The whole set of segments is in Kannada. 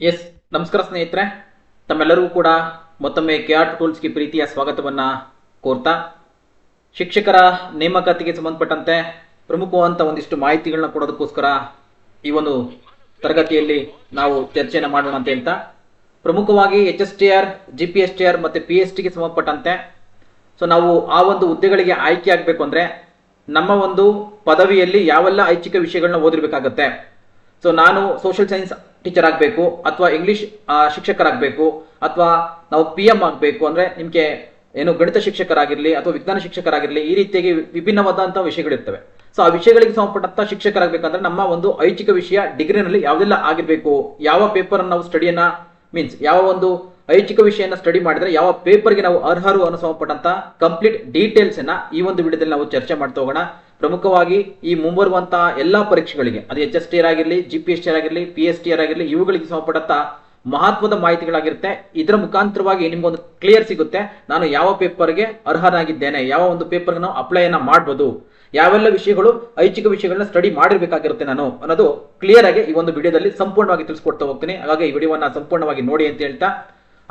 ಎಸ್, ನಮಸ್ಕಾರ ಸ್ನೇಹಿತರೆ. ತಮ್ಮೆಲ್ಲರಿಗೂ ಕೂಡ ಮತ್ತೊಮ್ಮೆ ಕೆ ಆರ್ ಟೂಲ್ಸ್ಗೆ ಪ್ರೀತಿಯ ಸ್ವಾಗತವನ್ನು ಕೋರ್ತಾ, ಶಿಕ್ಷಕರ ನೇಮಕಾತಿಗೆ ಸಂಬಂಧಪಟ್ಟಂತೆ ಪ್ರಮುಖವಾದಂಥ ಒಂದಿಷ್ಟು ಮಾಹಿತಿಗಳನ್ನ ಕೊಡೋದಕ್ಕೋಸ್ಕರ ಈ ಒಂದು ತರಗತಿಯಲ್ಲಿ ನಾವು ಚರ್ಚೆಯನ್ನು ಮಾಡೋಣ ಅಂತ ಹೇಳ್ತಾ, ಪ್ರಮುಖವಾಗಿ H S T R G P S T R ಮತ್ತು ಪಿ ಎಚ್ ಟಿಗೆ ಸಂಬಂಧಪಟ್ಟಂತೆ. ಸೊ ನಾವು ಆ ಒಂದು ಹುದ್ದೆಗಳಿಗೆ ಆಯ್ಕೆ ಆಗಬೇಕು ಅಂದರೆ ನಮ್ಮ ಒಂದು ಪದವಿಯಲ್ಲಿ ಯಾವೆಲ್ಲ ಐಚ್ಛಿಕ ವಿಷಯಗಳನ್ನ ಓದಿರಬೇಕಾಗತ್ತೆ. ಸೊ ನಾನು ಸೋಷಿಯಲ್ ಸೈನ್ಸ್ ಟೀಚರ್ ಆಗಬೇಕು, ಅಥವಾ ಇಂಗ್ಲಿಷ್ ಶಿಕ್ಷಕರಾಗಬೇಕು, ಅಥವಾ ನಾವು ಪಿ ಎಂ ಆಗಬೇಕು ಅಂದರೆ ನಿಮಗೆ ಏನು ಗಣಿತ ಶಿಕ್ಷಕರಾಗಿರಲಿ ಅಥವಾ ವಿಜ್ಞಾನ ಶಿಕ್ಷಕರಾಗಿರಲಿ ಈ ರೀತಿಯಾಗಿ ವಿಭಿನ್ನವಾದಂಥ ವಿಷಯಗಳಿರ್ತವೆ. ಸೊ ಆ ವಿಷಯಗಳಿಗೆ ಸಂಬಂಧಪಟ್ಟಂತ ಶಿಕ್ಷಕರಾಗಬೇಕಂದ್ರೆ ನಮ್ಮ ಒಂದು ಐಚ್ಛಿಕ ವಿಷಯ ಡಿಗ್ರಿನಲ್ಲಿ ಯಾವುದೆಲ್ಲ ಆಗಿರಬೇಕು, ಯಾವ ಪೇಪರ್ ನಾವು ಸ್ಟಡಿಯನ್ನ ಮೀನ್ಸ್ ಯಾವ ಒಂದು ಐಚ್ಛಿಕ ವಿಷಯನ ಸ್ಟಡಿ ಮಾಡಿದ್ರೆ ಯಾವ ಪೇಪರ್ಗೆ ನಾವು ಅರ್ಹರು ಅನ್ನೋ ಸಂಬಂಧಪಟ್ಟಂತ ಕಂಪ್ಲೀಟ್ ಡೀಟೇಲ್ಸ್ ಅನ್ನ ಈ ಒಂದು ವಿಡಿಯೋದಲ್ಲಿ ನಾವು ಚರ್ಚೆ ಮಾಡ್ತಾ ಹೋಗೋಣ. ಪ್ರಮುಖವಾಗಿ ಈ ಮುಂಬರುವಂತಹ ಎಲ್ಲಾ ಪರೀಕ್ಷೆಗಳಿಗೆ, ಅದು ಎಚ್ ಎಸ್ ಟಿ ಆರ್ ಆಗಿರಲಿ ಜಿ ಪಿ ಎಸ್ ಟಿ ಆಗಿರಲಿ ಪಿ ಎಸ್ ಟಿ ಆರ್ ಆಗಿರಲಿ, ಇವುಗಳಿಗೆ ಸಂಬಂಧಪಟ್ಟ ಮಹತ್ವದ ಮಾಹಿತಿಗಳಾಗಿರುತ್ತೆ. ಇದರ ಮುಖಾಂತರವಾಗಿ ನಿಮ್ಗೊಂದು ಕ್ಲಿಯರ್ ಸಿಗುತ್ತೆ. ನಾನು ಯಾವ ಪೇಪರ್ಗೆ ಅರ್ಹನಾಗಿದ್ದೇನೆ, ಯಾವ ಒಂದು ಪೇಪರ್ಗೆ ನಾವು ಅಪ್ಲೈನ ಮಾಡ್ಬೋದು, ಯಾವೆಲ್ಲ ವಿಷಯಗಳು, ಐಚ್ಛಿಕ ವಿಷಯಗಳನ್ನ ಸ್ಟಡಿ ಮಾಡಿರ್ಬೇಕಾಗಿರುತ್ತೆ ನಾನು ಅನ್ನೋದು ಕ್ಲಿಯರ್ ಆಗಿ ಈ ಒಂದು ವಿಡಿಯೋದಲ್ಲಿ ಸಂಪೂರ್ಣವಾಗಿ ತಿಳಿಸ್ಕೊಡ್ತಾ ಹೋಗ್ತೀನಿ. ಹಾಗಾಗಿ ಈ ವಿಡಿಯೋವನ್ನ ಸಂಪೂರ್ಣವಾಗಿ ನೋಡಿ ಅಂತ ಹೇಳ್ತಾ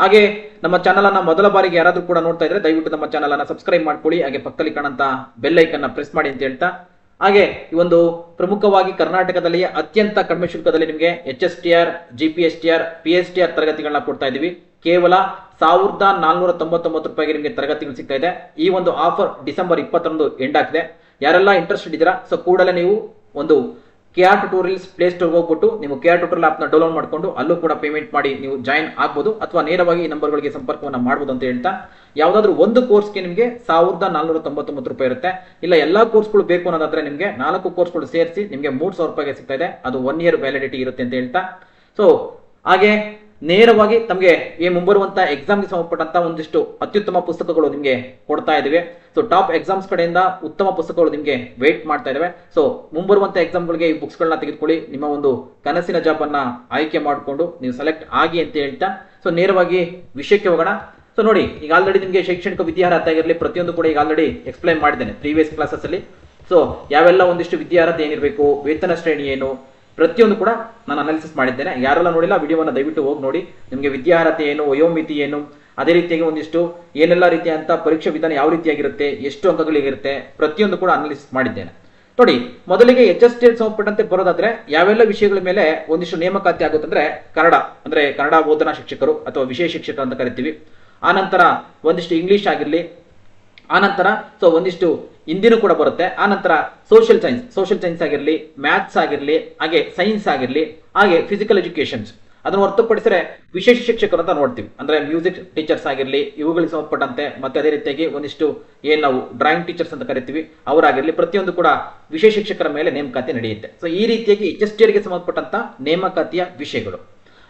ಹಾಗೆ ನಮ್ಮ ಚಾನಲ್ ಅನ್ನ ಮೊದಲ ಬಾರಿಗೆ ಯಾರಾದ್ರೂ ಕೂಡ ನೋಡ್ತಾ ಇದ್ರೆ ದಯವಿಟ್ಟು ನಮ್ಮ ಚಾನಲ್ ಅನ್ನ ಸಬ್ಸ್ಕ್ರೈಬ್ ಮಾಡ್ಕೊಳ್ಳಿ. ಹಾಗೆ ಪಕ್ಕದಲ್ಲಿ ಕಾಣಂತ ಬೆಲ್ ಐಕನ್ ಪ್ರೆಸ್ ಮಾಡಿ ಅಂತ ಹೇಳ್ತಾ. ಹಾಗೆ ಈ ಒಂದು ಪ್ರಮುಖವಾಗಿ ಕರ್ನಾಟಕದಲ್ಲಿ ಅತ್ಯಂತ ಕಡಿಮೆ ಶುಲ್ಕದಲ್ಲಿ ನಿಮಗೆ H S T R G P S T R P S T R ತರಗತಿಗಳನ್ನ ಕೊಡ್ತಾ ಇದೀವಿ ಕೇವಲ ಸಾವಿರದ ನಾಲ್ನೂರ ತೊಂಬತ್ತೊಂಬತ್ತು ರೂಪಾಯಿಗೆ ನಿಮಗೆ ತರಗತಿಗಳು ಸಿಗ್ತಾ ಇದೆ. ಈ ಒಂದು ಆಫರ್ ಡಿಸೆಂಬರ್ ಇಪ್ಪತ್ತೊಂದು ಎಂಡ್ ಆಗಿದೆ ಯಾರೆಲ್ಲ ಇಂಟ್ರೆಸ್ಟ್ ಇದ್ದೀರಾ ಸೊ ಕೂಡಲೇ ನೀವು ಒಂದು K R tutorials Play Store ಹೋಗ್ಬಿಟ್ಟು ನೀವು ಕೆ ಆರ್ ಟ್ಯೂಟೋರಿಯಲ್ ಆಪ್ನ ಡೌನ್ಲೋಡ್ ಮಾಡಿಕೊಂಡು ಅಲ್ಲೂ ಕೂಡ ಪೇಮೆಂಟ್ ಮಾಡಿ ನೀವು ಜಾಯಿನ್ ಆಗ್ಬೋದು ಅಥವಾ ನೇರವಾಗಿ ಈ ನಂಬರ್ಗಳಿಗೆ ಸಂಪರ್ಕವನ್ನು ಮಾಡ್ಬೋದು ಅಂತ ಹೇಳ್ತಾ, ಯಾವುದಾದ್ರೂ ಒಂದು ಕೋರ್ಸ್ಗೆ ನಿಮಗೆ ಸಾವಿರದ ನಾಲ್ನೂರ ತೊಂಬತ್ತೊಂಬತ್ತು ರೂಪಾಯಿ ಇರುತ್ತೆ. ಇಲ್ಲ, ಎಲ್ಲ ಕೋರ್ಸ್ಗಳು ಬೇಕು ಅನ್ನೋದಾದ್ರೆ ನಿಮಗೆ ನಾಲ್ಕು ಕೋರ್ಸ್ಗಳು ಸೇರಿಸಿ ನಿಮಗೆ ಮೂರು ಸಾವಿರ ರೂಪಾಯಿಗೆ ಸಿಗ್ತಾ ಇದೆ. ಅದು ಒನ್ ಇಯರ್ ವ್ಯಾಲಿಡಿಟಿ ಇರುತ್ತೆ ಅಂತ ಹೇಳ್ತಾ. ಸೊ ಹಾಗೆ ನೇರವಾಗಿ ತಮಗೆ ಈ ಮುಂಬರುವಂತ ಎಕ್ಸಾಮ್ಗೆ ಸಂಬಂಧಪಟ್ಟಂತ ಒಂದಿಷ್ಟು ಅತ್ಯುತ್ತಮ ಪುಸ್ತಕಗಳು ನಿಮಗೆ ಕೊಡ್ತಾ ಇದ್ದೀವಿ ಸೊ ಟಾಪ್ ಎಕ್ಸಾಮ್ಸ್ ಕಡೆಯಿಂದ ಉತ್ತಮ ಪುಸ್ತಕಗಳು ನಿಮಗೆ ವೇಟ್ ಮಾಡ್ತಾ ಇದಾವೆ. ಸೊ ಮುಂಬರುವಂತ ಎಕ್ಸಾಮ್ಗಳಿಗೆ ಈ ಬುಕ್ಸ್ಗಳನ್ನ ತೆಗೆದುಕೊಳ್ಳಿ. ನಿಮ್ಮ ಒಂದು ಕನಸಿನ ಜಾಬ್ ಅನ್ನ ಆಯ್ಕೆ ಮಾಡಿಕೊಂಡು ನೀವು ಸೆಲೆಕ್ಟ್ ಆಗಿ ಅಂತ ಹೇಳ್ತಾ ಸೊ ನೇರವಾಗಿ ವಿಷಯಕ್ಕೆ ಹೋಗೋಣ. ಸೊ ನೋಡಿ, ಈಗ ಆಲ್ರೆಡಿ ನಿಮಗೆ ಶೈಕ್ಷಣಿಕ ವಿದ್ಯಾರ್ಹತೆ ಆಗಿರಲಿ, ಪ್ರತಿಯೊಂದು ಕೂಡ ಈಗ ಆಲ್ರೆಡಿ ಎಕ್ಸ್ಪ್ಲೈನ್ ಮಾಡಿದ್ದೇನೆ ಪ್ರೀವಿಯಸ್ ಕ್ಲಾಸಸ್ ಅಲ್ಲಿ. ಸೊ ಯಾವೆಲ್ಲ ಒಂದಿಷ್ಟು ವಿದ್ಯಾರ್ಹತೆ ಏನಿರಬೇಕು, ವೇತನ ಶ್ರೇಣಿ ಏನು ಪ್ರತಿಯೊಂದು ಕೂಡ ನಾನು ಅನಾಲಿಸಿಸ್ ಮಾಡಿದ್ದೇನೆ. ಯಾರೆಲ್ಲ ನೋಡಿಲ್ಲ ವಿಡಿಯೋವನ್ನು ದಯವಿಟ್ಟು ಹೋಗಿ ನೋಡಿ. ನಿಮಗೆ ವಿದ್ಯಾರ್ಹತೆ ಏನು, ವಯೋಮಿತಿ ಏನು, ಅದೇ ರೀತಿಯಾಗಿ ಒಂದಿಷ್ಟು ಏನೆಲ್ಲ ರೀತಿಯಂತ ಪರೀಕ್ಷಾ ವಿಧಾನ ಯಾವ ರೀತಿಯಾಗಿರುತ್ತೆ, ಎಷ್ಟು ಅಂಕಗಳಿಗಿರುತ್ತೆ ಪ್ರತಿಯೊಂದು ಕೂಡ ಅನಾಲಿಸಿಸ್ ಮಾಡಿದ್ದೇನೆ. ನೋಡಿ, ಮೊದಲಿಗೆ ಎಚ್ ಎಸ್ ಟಿ ಸಂಬಂಧಪಟ್ಟಂತೆ ಬರೋದಾದ್ರೆ, ಯಾವೆಲ್ಲ ವಿಷಯಗಳ ಮೇಲೆ ಒಂದಿಷ್ಟು ನೇಮಕಾತಿ ಆಗುತ್ತಂದ್ರೆ ಕನ್ನಡ, ಅಂದ್ರೆ ಕನ್ನಡ ಬೋಧನಾ ಶಿಕ್ಷಕರು ಅಥವಾ ವಿಷಯ ಶಿಕ್ಷಕರು ಅಂತ ಕರಿತೀವಿ. ಆನಂತರ ಒಂದಿಷ್ಟು ಇಂಗ್ಲಿಷ್ ಆಗಿರಲಿ ಆನಂತರ ಸೊ ಒಂದಿಷ್ಟು ಹಿಂದಿನೂ ಕೂಡ ಬರುತ್ತೆ. ಆನಂತರ ಸೋಷಿಯಲ್ ಸೈನ್ಸ್ ಸೋಷಿಯಲ್ ಸೈನ್ಸ್ ಆಗಿರಲಿ ಮ್ಯಾಥ್ಸ್ ಆಗಿರಲಿ, ಹಾಗೆ ಸೈನ್ಸ್ ಆಗಿರಲಿ, ಹಾಗೆ ಫಿಸಿಕಲ್ ಎಜುಕೇಶನ್ಸ್ ಅದನ್ನು ಹೊರತುಪಡಿಸಿದ್ರೆ ವಿಶೇಷ ಶಿಕ್ಷಕರು ಅಂತ ನೋಡ್ತೀವಿ. ಅಂದ್ರೆ ಮ್ಯೂಸಿಕ್ ಟೀಚರ್ಸ್ ಆಗಿರಲಿ, ಇವುಗಳಿಗೆ ಸಂಬಂಧಪಟ್ಟಂತೆ, ಮತ್ತೆ ಅದೇ ರೀತಿಯಾಗಿ ಒಂದಿಷ್ಟು ಏನ್ ನಾವು ಡ್ರಾಯಿಂಗ್ ಟೀಚರ್ಸ್ ಅಂತ ಕರಿತೀವಿ, ಅವರಾಗಿರಲಿ, ಪ್ರತಿಯೊಂದು ಕೂಡ ವಿಶೇಷ ಶಿಕ್ಷಕರ ಮೇಲೆ ನೇಮಕಾತಿ ನಡೆಯುತ್ತೆ. ಸೊ ಈ ರೀತಿಯಾಗಿ ಎಚ್ ಟಿ ಸಂಬಂಧಪಟ್ಟಂತ ನೇಮಕಾತಿಯ ವಿಷಯಗಳು.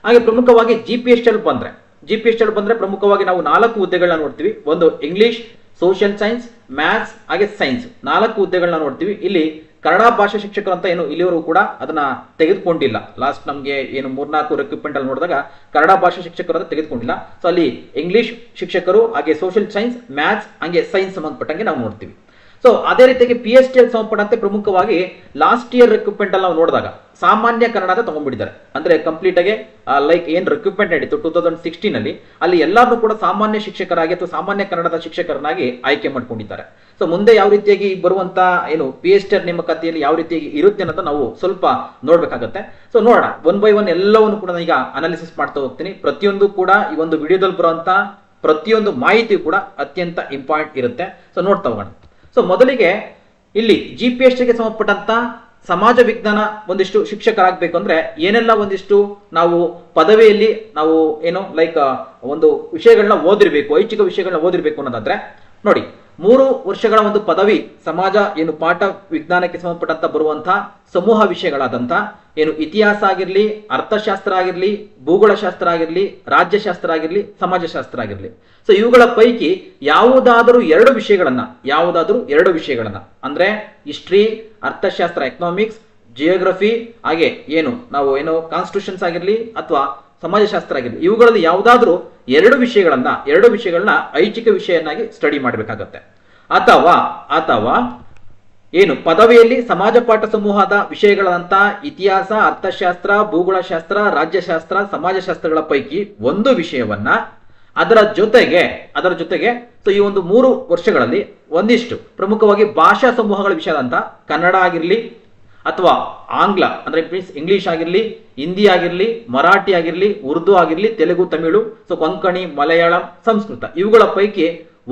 ಹಾಗೆ ಪ್ರಮುಖವಾಗಿ ಜಿ ಪಿ ಎಸ್ ಎಲ್ ಬಂದ್ರೆ ಜಿ ಪಿ ಎಸ್ ಎಲ್ ಬಂದ್ರೆ ಪ್ರಮುಖವಾಗಿ ನಾವು ನಾಲ್ಕು ಹುದ್ದೆಗಳನ್ನ ನೋಡ್ತೀವಿ. ಒಂದು ಇಂಗ್ಲಿಷ್ ಸೋಷಿಯಲ್ ಸೈನ್ಸ್ ಮ್ಯಾಥ್ಸ್ ಹಾಗೆ ಸೈನ್ಸ್ ನಾಲ್ಕು ಹುದ್ದೆಗಳನ್ನ ನೋಡ್ತೀವಿ. ಇಲ್ಲಿ ಕನ್ನಡ ಭಾಷಾ ಶಿಕ್ಷಕರು ಅಂತ ಏನು ಇಲ್ಲಿವರೆಗೂ ಕೂಡ ಅದನ್ನ ತೆಗೆದುಕೊಂಡಿಲ್ಲ. ಲಾಸ್ಟ್ ನಮಗೆ ಏನು ಮೂರ್ನಾಲ್ಕು ರಿಕ್ರೂಟ್ಮೆಂಟ್ ಅಲ್ಲಿ ನೋಡಿದಾಗ ಕನ್ನಡ ಭಾಷಾ ಶಿಕ್ಷಕರು ಅಂತ ತೆಗೆದುಕೊಂಡಿಲ್ಲ. ಸೊ ಅಲ್ಲಿ ಇಂಗ್ಲಿಷ್ ಶಿಕ್ಷಕರು, ಹಾಗೆ ಸೋಷಿಯಲ್ ಸೈನ್ಸ್ ಮ್ಯಾಥ್ಸ್ ಹಾಗೆ ಸೈನ್ಸ್ ಸಂಬಂಧಪಟ್ಟಂಗೆ ನಾವು ನೋಡ್ತೀವಿ. ಸೊ ಅದೇ ರೀತಿಯಾಗಿ ಪಿ ಎಸ್ ಟಿ ಎಲ್ ಪ್ರಮುಖವಾಗಿ ಲಾಸ್ಟ್ ಇಯರ್ ರಿಕ್ರೂಟ್ಮೆಂಟ್ ಅಲ್ಲಿ ನಾವು ನೋಡಿದಾಗ ಸಾಮಾನ್ಯ ಕನ್ನಡ ತಗೊಂಡ್ಬಿಟ್ಟಿದ್ದಾರೆ. ಅಂದ್ರೆ ಕಂಪ್ಲೀಟ್ ಆಗಿ ಲೈಕ್ ಏನ್ ರಿಕ್ರೂಟ್ಮೆಂಟ್ ನಡೀತು ಟೂ ತೌಸಂಡ್ ಸಿಕ್ಸ್ಟೀನ್ ಅಲ್ಲಿ ಅಲ್ಲಿ ಎಲ್ಲರೂ ಕೂಡ ಸಾಮಾನ್ಯ ಶಿಕ್ಷಕರಾಗಿ ಅಥವಾ ಸಾಮಾನ್ಯ ಕನ್ನಡದ ಶಿಕ್ಷಕರನ್ನಾಗಿ ಆಯ್ಕೆ ಮಾಡ್ಕೊಂಡಿದ್ದಾರೆ. ಸೊ ಮುಂದೆ ಯಾವ ರೀತಿಯಾಗಿ ಬರುವಂತ, ಏನು ಪಿ ಎಸ್ ಟಿ ನೇಮಕಾತಿಯಲ್ಲಿ ಯಾವ ರೀತಿಯಾಗಿ ಇರುತ್ತೆ ಅನ್ನೋದು ನಾವು ಸ್ವಲ್ಪ ನೋಡ್ಬೇಕಾಗತ್ತೆ. ಸೊ ನೋಡೋಣ. ಒನ್ ಬೈ ಒನ್ ಎಲ್ಲವನ್ನು ಕೂಡ ಈಗ ಅನಾಲಿಸಿಸ್ ಮಾಡ್ತಾ ಹೋಗ್ತೀನಿ. ಪ್ರತಿಯೊಂದು ಕೂಡ ಈ ಒಂದು ವಿಡಿಯೋದಲ್ಲಿ ಬರುವಂತ ಪ್ರತಿಯೊಂದು ಮಾಹಿತಿ ಕೂಡ ಅತ್ಯಂತ ಇಂಪಾರ್ಟೆಂಟ್ ಇರುತ್ತೆ. ಸೊ ನೋಡ್ತಾ ಹೋಗೋಣ. ಸೊ ಮೊದಲಿಗೆ ಇಲ್ಲಿ ಜಿ ಪಿ ಎಸ್ ಟಿಗೆ ಸಂಬಂಧಪಟ್ಟಂತ ಸಮಾಜ ವಿಜ್ಞಾನ ಒಂದಿಷ್ಟು ಶಿಕ್ಷಕರಾಗಬೇಕು ಅಂದ್ರೆ ಏನೆಲ್ಲ ಒಂದಿಷ್ಟು ನಾವು ಪದವಿಯಲ್ಲಿ ನಾವು, ಏನು ಲೈಕ್ ಒಂದು ವಿಷಯಗಳನ್ನ ಓದಿರ್ಬೇಕು, ಐಚ್ಛಿಕ ವಿಷಯಗಳನ್ನ ಓದಿರ್ಬೇಕು ಅನ್ನೋದಾದ್ರೆ ನೋಡಿ ಮೂರು ವರ್ಷಗಳ ಒಂದು ಪದವಿ ಸಮಾಜ ಏನು ಪಾಠ ವಿಜ್ಞಾನಕ್ಕೆ ಸಂಬಂಧಪಟ್ಟಂತ ಬರುವಂತಹ ಸಮೂಹ ವಿಷಯಗಳಾದಂತ ಏನು ಇತಿಹಾಸ ಆಗಿರಲಿ, ಅರ್ಥಶಾಸ್ತ್ರ ಆಗಿರಲಿ, ಭೂಗೋಳಶಾಸ್ತ್ರ ಆಗಿರಲಿ, ರಾಜ್ಯಶಾಸ್ತ್ರ ಆಗಿರಲಿ, ಸಮಾಜಶಾಸ್ತ್ರ ಆಗಿರಲಿ. ಸೊ ಇವುಗಳ ಪೈಕಿ ಯಾವುದಾದರೂ ಎರಡು ವಿಷಯಗಳನ್ನ, ಯಾವುದಾದರೂ ಎರಡು ವಿಷಯಗಳನ್ನ, ಅಂದ್ರೆ ಹಿಸ್ಟ್ರಿ, ಅರ್ಥಶಾಸ್ತ್ರ ಎಕನಾಮಿಕ್ಸ್ ಜಿಯೋಗ್ರಫಿ ಹಾಗೆ ಏನು, ನಾವು ಏನು ಕಾನ್ಸ್ಟಿಟ್ಯೂಷನ್ಸ್ ಆಗಿರಲಿ ಅಥವಾ ಸಮಾಜಶಾಸ್ತ್ರ ಆಗಿದೆ ಇವುಗಳಲ್ಲಿ ಯಾವುದಾದ್ರೂ ಎರಡು ವಿಷಯಗಳನ್ನ ಎರಡು ವಿಷಯಗಳನ್ನ ಐಚ್ಛಿಕ ವಿಷಯನಾಗಿ ಸ್ಟಡಿ ಮಾಡಬೇಕಾಗತ್ತೆ. ಅಥವಾ ಅಥವಾ ಏನು, ಪದವಿಯಲ್ಲಿ ಸಮಾಜ ಪಾಠ ಸಮೂಹದ ವಿಷಯಗಳಂತ ಇತಿಹಾಸ, ಅರ್ಥಶಾಸ್ತ್ರ, ಭೂಗೋಳಶಾಸ್ತ್ರ, ರಾಜ್ಯಶಾಸ್ತ್ರ, ಸಮಾಜಶಾಸ್ತ್ರಗಳ ಪೈಕಿ ಒಂದು ವಿಷಯವನ್ನ ಅದರ ಜೊತೆಗೆ ಅದರ ಜೊತೆಗೆ ಸೊ ಈ ಒಂದು ಮೂರು ವರ್ಷಗಳಲ್ಲಿ ಒಂದಿಷ್ಟು ಪ್ರಮುಖವಾಗಿ ಭಾಷಾ ಸಮೂಹಗಳ ವಿಷಯದಂತ ಕನ್ನಡ ಆಗಿರಲಿ ಅಥವಾ ಆಂಗ್ಲ, ಅಂದ್ರೆ ಮೀನ್ಸ್ ಇಂಗ್ಲಿಷ್ ಆಗಿರಲಿ, ಹಿಂದಿ ಆಗಿರಲಿ, ಮರಾಠಿ ಆಗಿರಲಿ, ಉರ್ದು ಆಗಿರಲಿ, ತೆಲುಗು, ತಮಿಳು ಸೊ ಕೊಂಕಣಿ, ಮಲಯಾಳಂ, ಸಂಸ್ಕೃತ, ಇವುಗಳ ಪೈಕಿ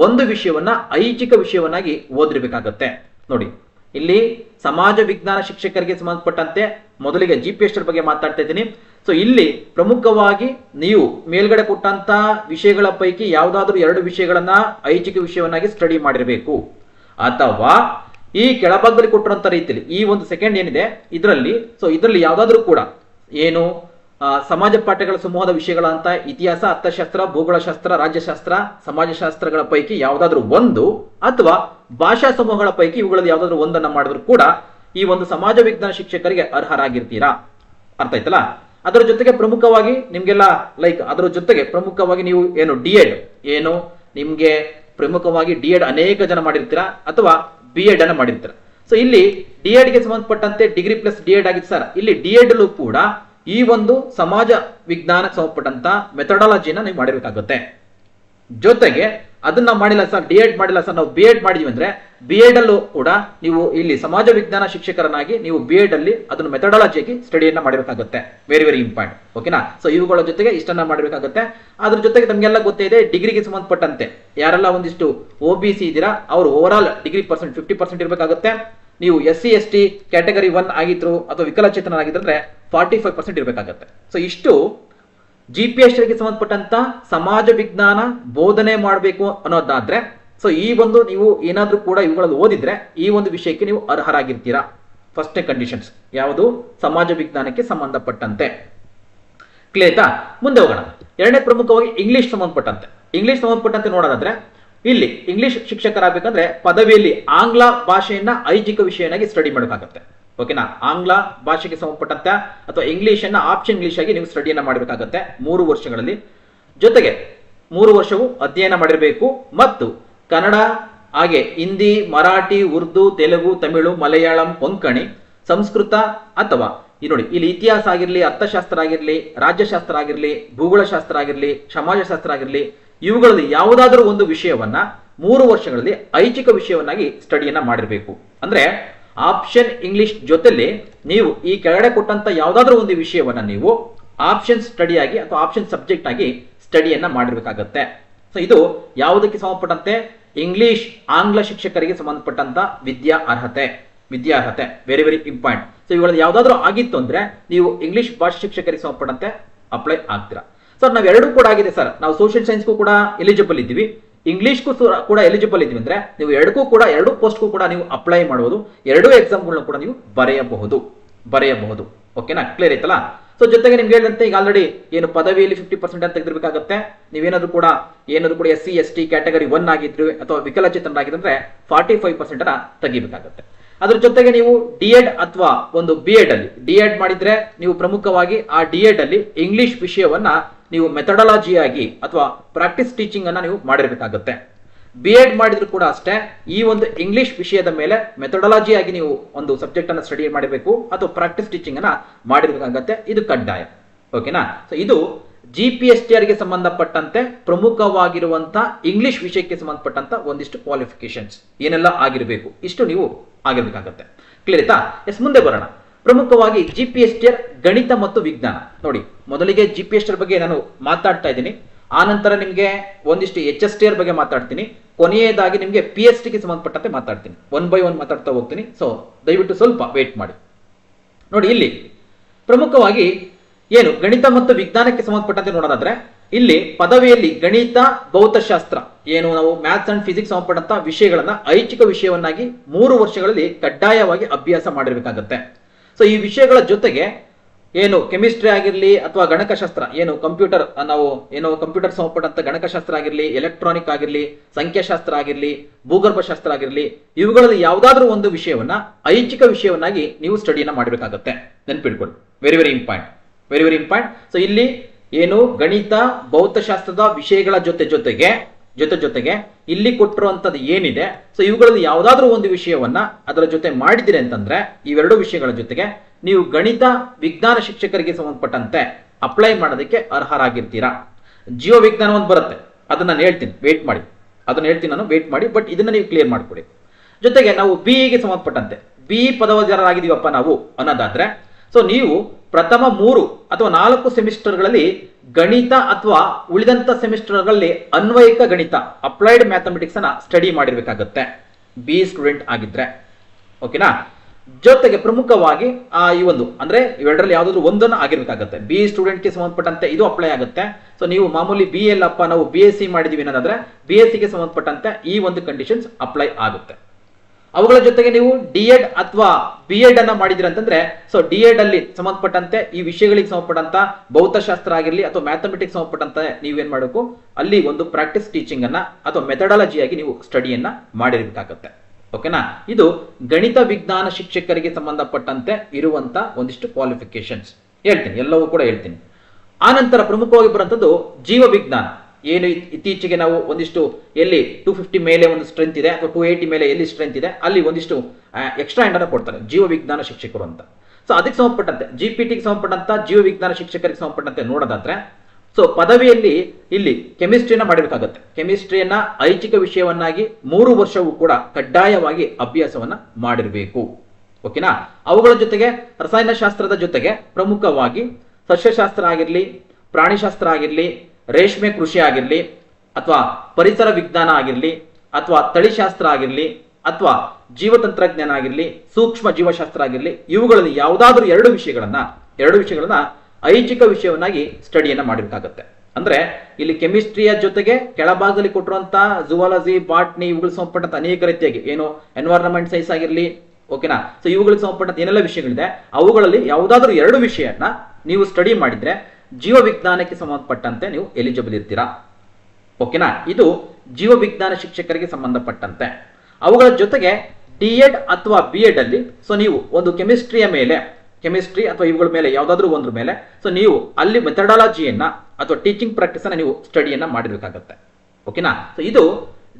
ಒಂದು ವಿಷಯವನ್ನ, ಐಚ್ಛಿಕ ವಿಷಯವನ್ನಾಗಿ ಓದಿರಬೇಕಾಗತ್ತೆ. ನೋಡಿ, ಇಲ್ಲಿ ಸಮಾಜ ವಿಜ್ಞಾನ ಶಿಕ್ಷಕರಿಗೆ ಸಂಬಂಧಪಟ್ಟಂತೆ ಮೊದಲಿಗೆ ಜಿ ಪಿ ಎಸ್ಟರ್ ಬಗ್ಗೆ ಮಾತಾಡ್ತಾ ಇದ್ದೀನಿ. ಸೊ ಇಲ್ಲಿ ಪ್ರಮುಖವಾಗಿ ನೀವು ಮೇಲ್ಗಡೆ ಕೊಟ್ಟಂತ ವಿಷಯಗಳ ಪೈಕಿ ಯಾವುದಾದ್ರೂ ಎರಡು ವಿಷಯಗಳನ್ನ ಐಚ್ಛಿಕ ವಿಷಯವನ್ನಾಗಿ ಸ್ಟಡಿ ಮಾಡಿರಬೇಕು. ಅಥವಾ ಈ ಕೆಳಭಾಗದಲ್ಲಿ ಕೊಟ್ಟಿರುವಂತ ರೀತಿಯಲ್ಲಿ ಈ ಒಂದು ಸೆಕೆಂಡ್ ಏನಿದೆ, ಇದರಲ್ಲಿ ಸೊ ಇದರಲ್ಲಿ ಯಾವುದಾದ್ರೂ ಕೂಡ ಏನು ಸಮಾಜ ಪಾಠಗಳ ಸಮೂಹದ ವಿಷಯಗಳಂತ ಇತಿಹಾಸ, ಅರ್ಥಶಾಸ್ತ್ರ, ಭೂಗೋಳಶಾಸ್ತ್ರ, ರಾಜ್ಯಶಾಸ್ತ್ರ, ಸಮಾಜಶಾಸ್ತ್ರಗಳ ಪೈಕಿ ಯಾವ್ದಾದ್ರು ಒಂದು, ಅಥವಾ ಭಾಷಾ ಸಮೂಹಗಳ ಪೈಕಿ ಇವುಗಳಲ್ಲಿ ಯಾವ್ದಾದ್ರು ಒಂದನ್ನ ಮಾಡಿದ್ರು ಕೂಡ ಈ ಒಂದು ಸಮಾಜ ವಿಜ್ಞಾನ ಶಿಕ್ಷಕರಿಗೆ ಅರ್ಹರಾಗಿರ್ತೀರಾ? ಅರ್ಥ ಆಯ್ತಲ್ಲ? ಅದರ ಜೊತೆಗೆ ಪ್ರಮುಖವಾಗಿ ನಿಮ್ಗೆಲ್ಲ ಲೈಕ್ ಅದರ ಜೊತೆಗೆ ಪ್ರಮುಖವಾಗಿ ನೀವು ಏನು ಡಿ ಏನು, ನಿಮ್ಗೆ ಪ್ರಮುಖವಾಗಿ ಡಿ ಅನೇಕ ಜನ ಮಾಡಿರ್ತೀರಾ? ಅಥವಾ ಬಿ ಎಡ್ ಅನ್ನ ಮಾಡಿರ್ತಾರೆ. ಸೊ ಇಲ್ಲಿ ಡಿ ಗೆ ಸಂಬಂಧಪಟ್ಟಂತೆ ಡಿಗ್ರಿ ಪ್ಲಸ್ ಡಿ ಎಡ್ ಆಗಿತ್ತು ಸರ್ ಇಲ್ಲಿ ಡಿ ಎಡ್ಲೂ ಕೂಡ ಈ ಒಂದು ಸಮಾಜ ವಿಜ್ಞಾನಕ್ಕೆ ಸಂಬಂಧಪಟ್ಟಂತ ಮೆಥಡಾಲಜಿನ ನೀವು ಮಾಡಿರ್ಬೇಕಾಗುತ್ತೆ. ಜೊತೆಗೆ ಅದನ್ನ ಮಾಡಿಲ್ಲ ಸರ್ ಡಿ ಎಡ್ ಮಾಡಿಲ್ಲ ಸರ್, ನಾವು ಬಿ ಎಡ್ ಮಾಡಿದ್ವಿ ಅಂದ್ರೆ ಬಿ ಎಡ್ ಅಲ್ಲೂ ಕೂಡ ನೀವು ಇಲ್ಲಿ ಸಮಾಜ ವಿಜ್ಞಾನ ಶಿಕ್ಷಕರನ್ನಾಗಿ ನೀವು ಬಿ ಎಡ್ ಅಲ್ಲಿ ಅದನ್ನು ಮೆಥಡಾಲಜಿಯಾಗಿ ಸ್ಟಡಿಯನ್ನ ಮಾಡಬೇಕಾಗುತ್ತೆ ವೆರಿ ವೆರಿ ಇಂಪಾರ್ಟೆಂಟ್ ಓಕೆನಾ ಸೊ ಇವುಗಳ ಜೊತೆಗೆ ಇಷ್ಟನ್ನ ಮಾಡಬೇಕಾಗುತ್ತೆ. ಅದ್ರ ಜೊತೆಗೆ ನಮಗೆಲ್ಲ ಗೊತ್ತೇ ಇದೆ ಡಿಗ್ರಿಗೆ ಸಂಬಂಧಪಟ್ಟಂತೆ ಯಾರೆಲ್ಲ ಒಂದಿಷ್ಟು ಒ ಬಿ ಸಿ ಇದ್ದೀರಾ, ಅವರು overall degree percent fifty percent ಇರಬೇಕಾಗುತ್ತೆ. ನೀವು S C S T category one ಆಗಿದ್ರು ಅಥವಾ ವಿಕಲಚೇತನರಾಗಿದ್ರೆ ಫಾರ್ಟಿ ಫೈವ್ ಪರ್ಸೆಂಟ್ ಇರಬೇಕಾಗುತ್ತೆ. ಸೊ ಇಷ್ಟು ಜಿ ಪಿ ಎಸ್ಗೆ ಸಂಬಂಧಪಟ್ಟಂತ ಸಮಾಜ ವಿಜ್ಞಾನ ಬೋಧನೆ ಮಾಡಬೇಕು ಅನ್ನೋದಾದ್ರೆ ಸೊ ಈ ಒಂದು ನೀವು ಏನಾದ್ರೂ ಕೂಡ ಇವುಗಳಲ್ಲಿ ಓದಿದ್ರೆ ಈ ಒಂದು ವಿಷಯಕ್ಕೆ ನೀವು ಅರ್ಹರಾಗಿರ್ತೀರಾ? ಫಸ್ಟ್ನೇ ಕಂಡೀಷನ್ಸ್ ಯಾವುದು? ಸಮಾಜ ವಿಜ್ಞಾನಕ್ಕೆ ಸಂಬಂಧಪಟ್ಟಂತೆ. ಕ್ಲೇತಾ ಮುಂದೆ ಹೋಗೋಣ. ಎರಡನೇ ಪ್ರಮುಖವಾಗಿ ಇಂಗ್ಲಿಷ್ ಸಂಬಂಧಪಟ್ಟಂತೆ. ಇಂಗ್ಲಿಷ್ ಸಂಬಂಧಪಟ್ಟಂತೆ ನೋಡೋದಾದ್ರೆ, ಇಲ್ಲಿ ಇಂಗ್ಲಿಷ್ ಶಿಕ್ಷಕರಾಗಬೇಕಂದ್ರೆ ಪದವಿಯಲ್ಲಿ ಆಂಗ್ಲ ಭಾಷೆಯನ್ನ ಐಜಿಕ ವಿಷಯನಾಗಿ ಸ್ಟಡಿ ಮಾಡಬೇಕಾಗತ್ತೆ. ಓಕೆನಾ ಆಂಗ್ಲ ಭಾಷೆಗೆ ಸಂಬಂಧಪಟ್ಟಂತೆ ಅಥವಾ ಇಂಗ್ಲಿಷ್ ಅನ್ನ ಆಪ್ಷನ್ ಇಂಗ್ಲಿಷ್ ಆಗಿ ನೀವು ಸ್ಟಡಿಯನ್ನು ಮಾಡಬೇಕಾಗತ್ತೆ ಮೂರು ವರ್ಷಗಳಲ್ಲಿ. ಜೊತೆಗೆ ಮೂರು ವರ್ಷವು ಅಧ್ಯಯನ ಮಾಡಿರಬೇಕು ಮತ್ತು ಕನ್ನಡ, ಹಾಗೆ ಹಿಂದಿ, ಮರಾಠಿ, ಉರ್ದು, ತೆಲುಗು, ತಮಿಳು, ಮಲಯಾಳಂ, ಕೊಂಕಣಿ, ಸಂಸ್ಕೃತ ಅಥವಾ ಈ ನೋಡಿ, ಇಲ್ಲಿ ಇತಿಹಾಸ ಆಗಿರಲಿ, ಅರ್ಥಶಾಸ್ತ್ರ ಆಗಿರಲಿ, ರಾಜ್ಯಶಾಸ್ತ್ರ ಆಗಿರಲಿ, ಭೂಗೋಳಶಾಸ್ತ್ರ ಆಗಿರಲಿ, ಸಮಾಜಶಾಸ್ತ್ರ ಆಗಿರಲಿ, ಇವುಗಳಲ್ಲಿ ಯಾವುದಾದ್ರೂ ಒಂದು ವಿಷಯವನ್ನ ಮೂರು ವರ್ಷಗಳಲ್ಲಿ ಐಚ್ಛಿಕ ವಿಷಯವನ್ನಾಗಿ ಸ್ಟಡಿಯನ್ನ ಮಾಡಿರಬೇಕು. ಅಂದ್ರೆ ಆಪ್ಷನ್ ಇಂಗ್ಲಿಷ್ ಜೊತೆಲಿ ನೀವು ಈ ಕೆಳಗಡೆ ಕೊಟ್ಟಂತ ಯಾವುದಾದ್ರೂ ಒಂದು ವಿಷಯವನ್ನ ನೀವು ಆಪ್ಷನ್ ಸ್ಟಡಿ ಆಗಿ ಅಥವಾ ಆಪ್ಷನ್ ಸಬ್ಜೆಕ್ಟ್ ಆಗಿ ಸ್ಟಡಿಯನ್ನ ಮಾಡಿರ್ಬೇಕಾಗತ್ತೆ. ಸೊ ಇದು ಯಾವುದಕ್ಕೆ ಸಂಬಂಧಪಟ್ಟಂತೆ? ಇಂಗ್ಲಿಷ್, ಆಂಗ್ಲ ಶಿಕ್ಷಕರಿಗೆ ಸಂಬಂಧಪಟ್ಟಂತ ವಿದ್ಯಾ ಅರ್ಹತೆ. ವಿದ್ಯಾ ಅರ್ಹತೆ. ವೆರಿ ವೆರಿ ಇಂಪಾರ್ಟೆಂಟ್ ಸೊ ಇವುಗಳಲ್ಲಿ ಯಾವ್ದಾದ್ರು ಆಗಿತ್ತು ಅಂದ್ರೆ ನೀವು ಇಂಗ್ಲಿಷ್ ಭಾಷಾ ಶಿಕ್ಷಕರಿಗೆ ಸಂಬಂಧಪಟ್ಟಂತೆ ಅಪ್ಲೈ ಆಗ್ತೀರಾ. ಸರ್ ನಾವ್ ಎರಡೂ ಕೂಡ ಆಗಿದೆ ಸರ್ ನಾವು ಸೋಷಿಯಲ್ ಸೈನ್ಸ್ಗೂ ಕೂಡ ಎಲಿಜಿಬಲ್ ಇದ್ದೀವಿ. ಇಂಗ್ಲಿಷ್ಗೂ ಕೂಡ ಎಲಿಜಿಬಲ್ ಇದ್ದೀವಿ ಅಂದ್ರೆ ನೀವು ಎರಡಕ್ಕೂ ಕೂಡ, ಎರಡು ಪೋಸ್ಟ್ಗೂ ಕೂಡ ನೀವು ಅಪ್ಲೈ ಮಾಡಬಹುದು ಎರಡೂ ಎಕ್ಸಾಮ್ಗಳನ್ನ ಕೂಡ ನೀವು ಬರೆಯಬಹುದು. ಬರೆಯಬಹುದು. ಓಕೆನಾ ಕ್ಲಿಯರ್ ಐತಲ್ಲ ಸೊ ಜೊತೆಗೆ ನಿಮ್ಗೆ ಹೇಳಿದಂತೆ ಈಗ ಆಲ್ರೆಡಿ ಏನು ಪದವಿಯಲ್ಲಿ ಫಿಫ್ಟಿ ಪರ್ಸೆಂಟ್ ಅಂತ ತೆಗೆದಿರ್ಬೇಕಾಗತ್ತೆ. ನೀವೇನಾದ್ರೂ ಕೂಡ, ಏನಾದ್ರು ಕೂಡ S C S T category one ಆಗಿದ್ರು ಅಥವಾ ವಿಕಲಚೇತನರಾಗಿದ್ರೆ ಫಾರ್ಟಿ ಫೈವ್ ಪರ್ಸೆಂಟ್ ಅನ್ನ ತೆಗಿಬೇಕಾಗತ್ತೆ. ಅದ್ರ ಜೊತೆಗೆ ನೀವು ಡಿ ಎಡ್ ಅಥವಾ ಒಂದು ಬಿ ಎಡ್ ಅಲ್ಲಿ ಡಿ ಎಡ್ ಮಾಡಿದ್ರೆ ನೀವು ಪ್ರಮುಖವಾಗಿ ಆ ಡಿ ಎಡ್ ಅಲ್ಲಿ ಇಂಗ್ಲಿಷ್ ವಿಷಯವನ್ನ ನೀವು ಮೆಥಡಾಲಜಿಯಾಗಿ ಅಥವಾ ಪ್ರಾಕ್ಟೀಸ್ ಟೀಚಿಂಗ್ ಅನ್ನ ನೀವು ಮಾಡಿರ್ಬೇಕಾಗುತ್ತೆ. ಬಿ ಎಡ್ ಮಾಡಿದ್ರು ಕೂಡ ಅಷ್ಟೇ, ಈ ಒಂದು ಇಂಗ್ಲಿಷ್ ವಿಷಯದ ಮೇಲೆ ಮೆಥಡಾಲಜಿ ಆಗಿ ನೀವು ಒಂದು ಸಬ್ಜೆಕ್ಟ್ ಅನ್ನ ಸ್ಟಡಿ ಮಾಡಬೇಕು ಅಥವಾ ಪ್ರಾಕ್ಟೀಸ್ ಟೀಚಿಂಗ್ ಅನ್ನ ಮಾಡಿರ್ಬೇಕಾಗತ್ತೆ, ಇದು ಕಡ್ಡಾಯ. ಓಕೆನಾ? ಸೊ ಇದು ಜಿ ಪಿ ಎಸ್ ಟಿ ಆರ್ಗೆ ಸಂಬಂಧಪಟ್ಟಂತೆ ಪ್ರಮುಖವಾಗಿರುವಂತಹ ಇಂಗ್ಲಿಷ್ ವಿಷಯಕ್ಕೆ ಸಂಬಂಧಪಟ್ಟಂತ ಒಂದಿಷ್ಟು ಕ್ವಾಲಿಫಿಕೇಶನ್ಸ್ ಏನೆಲ್ಲ ಆಗಿರಬೇಕು. ಇಷ್ಟು ನೀವು ಆಗಿರ್ಬೇಕಾಗತ್ತೆ. ಕ್ಲಿಯರ್ ಆಯ್ತಾ? ಎಸ್ ಮುಂದೆ ಬರೋಣ. ಪ್ರಮುಖವಾಗಿ ಜಿ ಪಿ ಎಸ್ ಟಿಯರ್ ಗಣಿತ ಮತ್ತು ವಿಜ್ಞಾನ. ನೋಡಿ, ಮೊದಲಿಗೆ ಜಿ ಪಿ ಎಸ್ ಟಿಯರ್ ಬಗ್ಗೆ ನಾನು ಮಾತಾಡ್ತಾ ಇದ್ದೀನಿ. ಆ ನಂತರ ನಿಮಗೆ ಒಂದಿಷ್ಟು ಎಚ್ ಎಸ್ ಟಿಯರ್ ಬಗ್ಗೆ ಮಾತಾಡ್ತೀನಿ. ಕೊನೆಯದಾಗಿ ನಿಮಗೆ ಪಿ ಎಸ್ ಟಿಗೆ ಸಂಬಂಧಪಟ್ಟಂತೆ ಮಾತಾಡ್ತೀನಿ. ಒನ್ ಬೈ ಒನ್ ಮಾತಾಡ್ತಾ ಹೋಗ್ತೀನಿ. ಸೊ ದಯವಿಟ್ಟು ಸ್ವಲ್ಪ ವೇಟ್ ಮಾಡಿ. ನೋಡಿ, ಇಲ್ಲಿ ಪ್ರಮುಖವಾಗಿ ಏನು ಗಣಿತ ಮತ್ತು ವಿಜ್ಞಾನಕ್ಕೆ ಸಂಬಂಧಪಟ್ಟಂತೆ ನೋಡೋದಾದ್ರೆ ಇಲ್ಲಿ ಪದವಿಯಲ್ಲಿ ಗಣಿತ, ಭೌತಶಾಸ್ತ್ರ, ಏನು ನಾವು ಮ್ಯಾಥ್ಸ್ ಅಂಡ್ ಫಿಸಿಕ್ಸ್ ಸಂಬಂಧಪಟ್ಟಂತ ವಿಷಯಗಳನ್ನ ಐಚ್ಛಿಕ ವಿಷಯವನ್ನಾಗಿ ಮೂರು ವರ್ಷಗಳಲ್ಲಿ ಕಡ್ಡಾಯವಾಗಿ ಅಭ್ಯಾಸ ಮಾಡಿರ್ಬೇಕಾಗತ್ತೆ. ಸೊ ಈ ವಿಷಯಗಳ ಜೊತೆಗೆ ಏನು ಕೆಮಿಸ್ಟ್ರಿ ಆಗಿರಲಿ ಅಥವಾ ಗಣಕಶಾಸ್ತ್ರ, ಏನು ಕಂಪ್ಯೂಟರ್ ನಾವು ಏನು ಕಂಪ್ಯೂಟರ್ ಸಂಬಂಧಪಟ್ಟಂತ ಗಣಕಶಾಸ್ತ್ರ ಆಗಿರಲಿ ಎಲೆಕ್ಟ್ರಾನಿಕ್ ಆಗಿರಲಿ, ಸಂಖ್ಯಾಶಾಸ್ತ್ರ ಆಗಿರಲಿ, ಭೂಗರ್ಭಶಾಸ್ತ್ರ ಆಗಿರಲಿ, ಇವುಗಳಲ್ಲಿ ಯಾವುದಾದ್ರೂ ಒಂದು ವಿಷಯವನ್ನ ಐಚ್ಛಿಕ ವಿಷಯವನ್ನಾಗಿ ನೀವು ಸ್ಟಡಿಯನ್ನ ಮಾಡಬೇಕಾಗತ್ತೆ ನೆನ್ಪಿಡ್ಕೊಳ್ಳಿ very very important very very important so ಇಲ್ಲಿ ಏನು ಗಣಿತ, ಭೌತಶಾಸ್ತ್ರದ ವಿಷಯಗಳ ಜೊತೆ ಜೊತೆಗೆ ಜೊತೆ ಜೊತೆಗೆ ಇಲ್ಲಿ ಕೊಟ್ಟಿರುವಂತದ್ದು ಏನಿದೆ? ಸೊ ಇವುಗಳಲ್ಲಿ ಯಾವುದಾದ್ರೂ ಒಂದು ವಿಷಯವನ್ನ ಅದರ ಜೊತೆ ಮಾಡಿದಿರಿ ಅಂತಂದ್ರೆ ಇವೆರಡು ವಿಷಯಗಳ ಜೊತೆಗೆ ನೀವು ಗಣಿತ, ವಿಜ್ಞಾನ ಶಿಕ್ಷಕರಿಗೆ ಸಂಬಂಧಪಟ್ಟಂತೆ ಅಪ್ಲೈ ಮಾಡೋದಕ್ಕೆ ಅರ್ಹರಾಗಿರ್ತೀರಾ? ಜಿಯೋ ವಿಜ್ಞಾನ ಒಂದು ಬರುತ್ತೆ. ಅದನ್ನ ನಾನು ಹೇಳ್ತೀನಿ. ವೇಟ್ ಮಾಡಿ. ಅದನ್ನ ಹೇಳ್ತೀನಿ ನಾನು. ವೇಟ್ ಮಾಡಿ. ಬಟ್ ಇದನ್ನ ನೀವು ಕ್ಲಿಯರ್ ಮಾಡಿಕೊಡಿ. ಜೊತೆಗೆ ನಾವು ಬಿ ಗೆ ಸಂಬಂಧಪಟ್ಟಂತೆ. ಬಿ ಪದವೀಧರರಾಗಿದ್ದೀವಪ್ಪ ನಾವು ಅನ್ನೋದಾದ್ರೆ ಸೊ ನೀವು ಪ್ರಥಮ ಮೂರು ಅಥವಾ ನಾಲ್ಕು ಸೆಮಿಸ್ಟರ್ಗಳಲ್ಲಿ ಗಣಿತ ಅಥವಾ ಉಳಿದಂತ ಸೆಮಿಸ್ಟರ್ಗಳಲ್ಲಿ ಅನ್ವಯಿಕ ಗಣಿತ, ಅಪ್ಲೈಡ್ ಮ್ಯಾಥಮೆಟಿಕ್ಸ್ ಅನ್ನ ಸ್ಟಡಿ ಮಾಡಿರ್ಬೇಕಾಗತ್ತೆ. ಬಿ ಸ್ಟೂಡೆಂಟ್ ಆಗಿದ್ರೆ. ಓಕೆನಾ ಜೊತೆಗೆ ಪ್ರಮುಖವಾಗಿ ಆ ಈ ಒಂದು, ಅಂದ್ರೆ ಇವೆರಡರಲ್ಲಿ ಯಾವ್ದಾದ್ರು ಒಂದನ್ನು ಆಗಿರ್ಬೇಕಾಗತ್ತೆ. ಬಿ ಸ್ಟೂಡೆಂಟ್ಗೆ ಸಂಬಂಧಪಟ್ಟಂತೆ ಇದು ಅಪ್ಲೈ ಆಗುತ್ತೆ. ಸೊ ನೀವು ಮಾಮೂಲಿ ಬಿ ಎಲ್ಲಪ್ಪ ನಾವು ಬಿ ಎಸ್ ಸಿ ಮಾಡಿದೀವಿ ಅನ್ನೋದಾದ್ರೆ ಬಿ ಎಸ್ ಸಿಗೆ ಸಂಬಂಧಪಟ್ಟಂತೆ ಈ ಒಂದು ಕಂಡೀಷನ್ಸ್ ಅಪ್ಲೈ ಆಗುತ್ತೆ. ಅವುಗಳ ಜೊತೆಗೆ ನೀವು ಡಿ ಎಡ್ ಅಥವಾ ಬಿ ಎಡ್ ಅನ್ನ ಮಾಡಿದ್ರಿ ಅಂತಂದ್ರೆ ಸೊ ಡಿ ಎಡ್ ಅಲ್ಲಿ ಸಂಬಂಧಪಟ್ಟಂತೆ ಈ ವಿಷಯಗಳಿಗೆ ಸಂಬಂಧಪಟ್ಟಂತ ಭೌತಶಾಸ್ತ್ರ ಆಗಿರಲಿ ಅಥವಾ ಮ್ಯಾಥಮೆಟಿಕ್ಸ್ ಸಂಬಂಧಪಟ್ಟಂತೆ ನೀವೇನ್ ಮಾಡಬೇಕು? ಅಲ್ಲಿ ಒಂದು ಪ್ರಾಕ್ಟೀಸ್ ಟೀಚಿಂಗ್ ಅನ್ನ ಅಥವಾ ಮೆಥಡಾಲಜಿ ಆಗಿ ನೀವು ಸ್ಟಡಿಯನ್ನ ಮಾಡಿರ್ಬೇಕಾಗತ್ತೆ. ಓಕೆನಾ ಇದು ಗಣಿತ ವಿಜ್ಞಾನ ಶಿಕ್ಷಕರಿಗೆ ಸಂಬಂಧಪಟ್ಟಂತೆ ಇರುವಂತ ಒಂದಿಷ್ಟು ಕ್ವಾಲಿಫಿಕೇಶನ್ಸ್ ಹೇಳ್ತೀನಿ, ಎಲ್ಲವೂ ಕೂಡ ಹೇಳ್ತೀನಿ. ಆನಂತರ ಪ್ರಮುಖವಾಗಿ ಬರುವಂಥದ್ದು ಜೀವ ವಿಜ್ಞಾನ ಏನು ಇತ್- ಇತ್ತೀಚೆಗೆ ನಾವು ಒಂದಿಷ್ಟು ಎಲ್ಲಿ ಟೂ ಫಿಫ್ಟಿ ಮೇಲೆ ಒಂದು ಸ್ಟ್ರೆಂತ್ ಇದೆ ಅಥವಾ ಟೂ ಏಯ್ಟಿ ಮೇಲೆ ಎಲ್ಲಿ ಸ್ಟ್ರೆಂತ್ ಇದೆ, ಅಲ್ಲಿ ಒಂದಿಷ್ಟು ಎಕ್ಸ್ಟ್ರಾ ಹ್ಯಾಂಡ್ ಕೊಡ್ತಾರೆ ಜೀವ ವಿಜ್ಞಾನ ಶಿಕ್ಷಕರು ಅಂತ. ಸೊ ಅದಕ್ಕೆ ಸಂಬಂಧಪಟ್ಟಂತೆ ಜಿ ಪಿ ಟಿಗೆ ಸಂಬಂಧಪಟ್ಟಂತ ಜೀವ ವಿಜ್ಞಾನ ಶಿಕ್ಷಕರಿಗೆ ಸಂಬಂಧಪಟ್ಟಂತೆ ನೋಡೋದಾದ್ರೆ ಸೊ ಪದವಿಯಲ್ಲಿ ಇಲ್ಲಿ ಕೆಮಿಸ್ಟ್ರಿಯನ್ನು ಮಾಡಬೇಕಾಗತ್ತೆ ಕೆಮಿಸ್ಟ್ರಿಯನ್ನ ಐಚ್ಛಿಕ ವಿಷಯವನ್ನಾಗಿ ಮೂರು ವರ್ಷವೂ ಕೂಡ ಕಡ್ಡಾಯವಾಗಿ ಅಭ್ಯಾಸವನ್ನ ಮಾಡಿರಬೇಕು. ಓಕೆನಾ? ಅವುಗಳ ಜೊತೆಗೆ, ರಸಾಯನಶಾಸ್ತ್ರದ ಜೊತೆಗೆ ಪ್ರಮುಖವಾಗಿ ಸಸ್ಯಶಾಸ್ತ್ರ ಆಗಿರಲಿ, ಪ್ರಾಣಿಶಾಸ್ತ್ರ ಆಗಿರ್ಲಿ ರೇಷ್ಮೆ ಕೃಷಿ ಆಗಿರಲಿ, ಅಥವಾ ಪರಿಸರ ವಿಜ್ಞಾನ ಆಗಿರಲಿ, ಅಥವಾ ತಳಿಶಾಸ್ತ್ರ ಆಗಿರಲಿ, ಅಥವಾ ಜೀವತಂತ್ರಜ್ಞಾನ ಆಗಿರಲಿ, ಸೂಕ್ಷ್ಮ ಜೀವಶಾಸ್ತ್ರ ಆಗಿರಲಿ, ಇವುಗಳಲ್ಲಿ ಯಾವುದಾದ್ರೂ ಎರಡು ವಿಷಯಗಳನ್ನ ಎರಡು ವಿಷಯಗಳನ್ನ ಐಚ್ಛಿಕ ವಿಷಯವನ್ನಾಗಿ ಸ್ಟಡಿಯನ್ನ ಮಾಡಬೇಕಾಗತ್ತೆ ಅಂದ್ರೆ ಇಲ್ಲಿ ಕೆಮಿಸ್ಟ್ರಿಯ ಜೊತೆಗೆ ಕೆಳಭಾಗದಲ್ಲಿ ಕೊಟ್ಟಿರುವಂತಹ ಜುವಾಲಜಿ ಬಾಟ್ನಿ ಇವುಗಳಿಗೆ ಸಂಬಂಧಪಟ್ಟಂತ ಅನೇಕ ರೀತಿಯಾಗಿ, ಏನು ಎನ್ವೈರನ್ಮೆಂಟ್ ಸೈನ್ಸ್ ಆಗಿರಲಿ ಓಕೆನಾ ಸೊ ಇವುಗಳಿಗೆ ಸಂಬಂಧಪಟ್ಟಂತ ಏನೆಲ್ಲ ವಿಷಯಗಳಿದೆ, ಅವುಗಳಲ್ಲಿ ಯಾವುದಾದ್ರೂ ಎರಡು ವಿಷಯನ ನೀವು ಸ್ಟಡಿ ಮಾಡಿದ್ರೆ ಜೀವ ವಿಜ್ಞಾನಕ್ಕೆ ಸಂಬಂಧಪಟ್ಟಂತೆ ನೀವು ಎಲಿಜಿಬಲ್ ಇರ್ತೀರಾ? ಓಕೆನಾ ಇದು ಜೀವ ವಿಜ್ಞಾನ ಶಿಕ್ಷಕರಿಗೆ ಸಂಬಂಧಪಟ್ಟಂತೆ. ಅವುಗಳ ಜೊತೆಗೆ ಡಿ ಎಡ್ ಅಥವಾ ಬಿ ಎಡ್ ಅಲ್ಲಿ ಸೊ ನೀವು ಒಂದು ಕೆಮಿಸ್ಟ್ರಿಯ ಮೇಲೆ ಕೆಮಿಸ್ಟ್ರಿ ಅಥವಾ ಇವುಗಳ ಮೇಲೆ, ಯಾವುದಾದ್ರೂ ಒಂದ್ರ ಮೇಲೆ ಸೊ ನೀವು ಅಲ್ಲಿ ಮೆಥಡಾಲಜಿಯನ್ನ ಅಥವಾ ಟೀಚಿಂಗ್ ಪ್ರಾಕ್ಟೀಸ್ ಅನ್ನ ನೀವು ಸ್ಟಡಿಯನ್ನ ಮಾಡಿರ್ಬೇಕಾಗತ್ತೆ. ಓಕೆನಾ ಸೊ ಇದು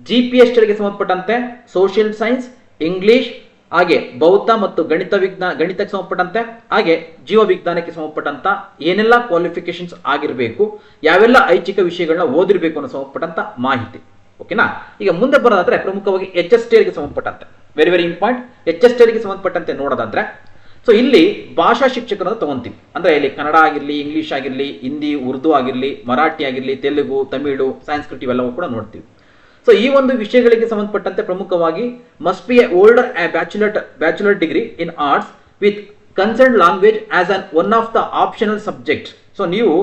ಜಿ ಪಿ ಎಸ್ ಸಂಬಂಧಪಟ್ಟಂತೆ ಸೋಷಿಯಲ್ ಸೈನ್ಸ್ ಇಂಗ್ಲಿಷ್ ಹಾಗೆ ಬೌದ್ಧ ಮತ್ತು ಗಣಿತ ವಿಜ್ಞಾನ ಗಣಿತಕ್ಕೆ ಸಂಬಂಧಪಟ್ಟಂತೆ, ಹಾಗೆ ಜೀವ ವಿಜ್ಞಾನಕ್ಕೆ ಸಂಬಂಧಪಟ್ಟಂತ ಏನೆಲ್ಲ ಕ್ವಾಲಿಫಿಕೇಶನ್ಸ್ ಆಗಿರಬೇಕು, ಯಾವೆಲ್ಲ ಐಚ್ಛಿಕ ವಿಷಯಗಳನ್ನ ಓದಿರಬೇಕು ಅನ್ನೋ ಸಂಬಂಧಪಟ್ಟಂತ ಮಾಹಿತಿ. ಓಕೆನಾ ಈಗ ಮುಂದೆ ಬರೋದಾದ್ರೆ ಪ್ರಮುಖವಾಗಿ ಎಚ್ ಎಸ್ಗೆ ಸಂಬಂಧಪಟ್ಟಂತೆ. ವೆರಿ ವೆರಿ ಇಂಪಾರ್ಟೆಂಟ್ ಎಚ್ ಎಸ್ಗೆ ಸಂಬಂಧಪಟ್ಟಂತೆ ನೋಡೋದಾದ್ರೆ ಸೊ ಇಲ್ಲಿ ಭಾಷಾ ಶಿಕ್ಷಕರನ್ನು ತಗೊಂತೀವಿ. ಅಂದ್ರೆ ಇಲ್ಲಿ ಕನ್ನಡ ಆಗಿರಲಿ ಇಂಗ್ಲಿಷ್ ಆಗಿರಲಿ, ಹಿಂದಿ, ಉರ್ದು ಆಗಿರಲಿ, ಮರಾಠಿ ಆಗಿರಲಿ, ತೆಲುಗು, ತಮಿಳು, ಸಾಂಸ್ಕೃತಿ ಇವೆಲ್ಲವೂ ಕೂಡ ನೋಡ್ತೀವಿ. ಸೊ ಈ ಒಂದು ವಿಷಯಗಳಿಗೆ ಸಂಬಂಧಪಟ್ಟಂತೆ ಪ್ರಮುಖವಾಗಿ must be a holder bachelor bachelor degree in arts with concern language as an one of the optional subject so ನೀವು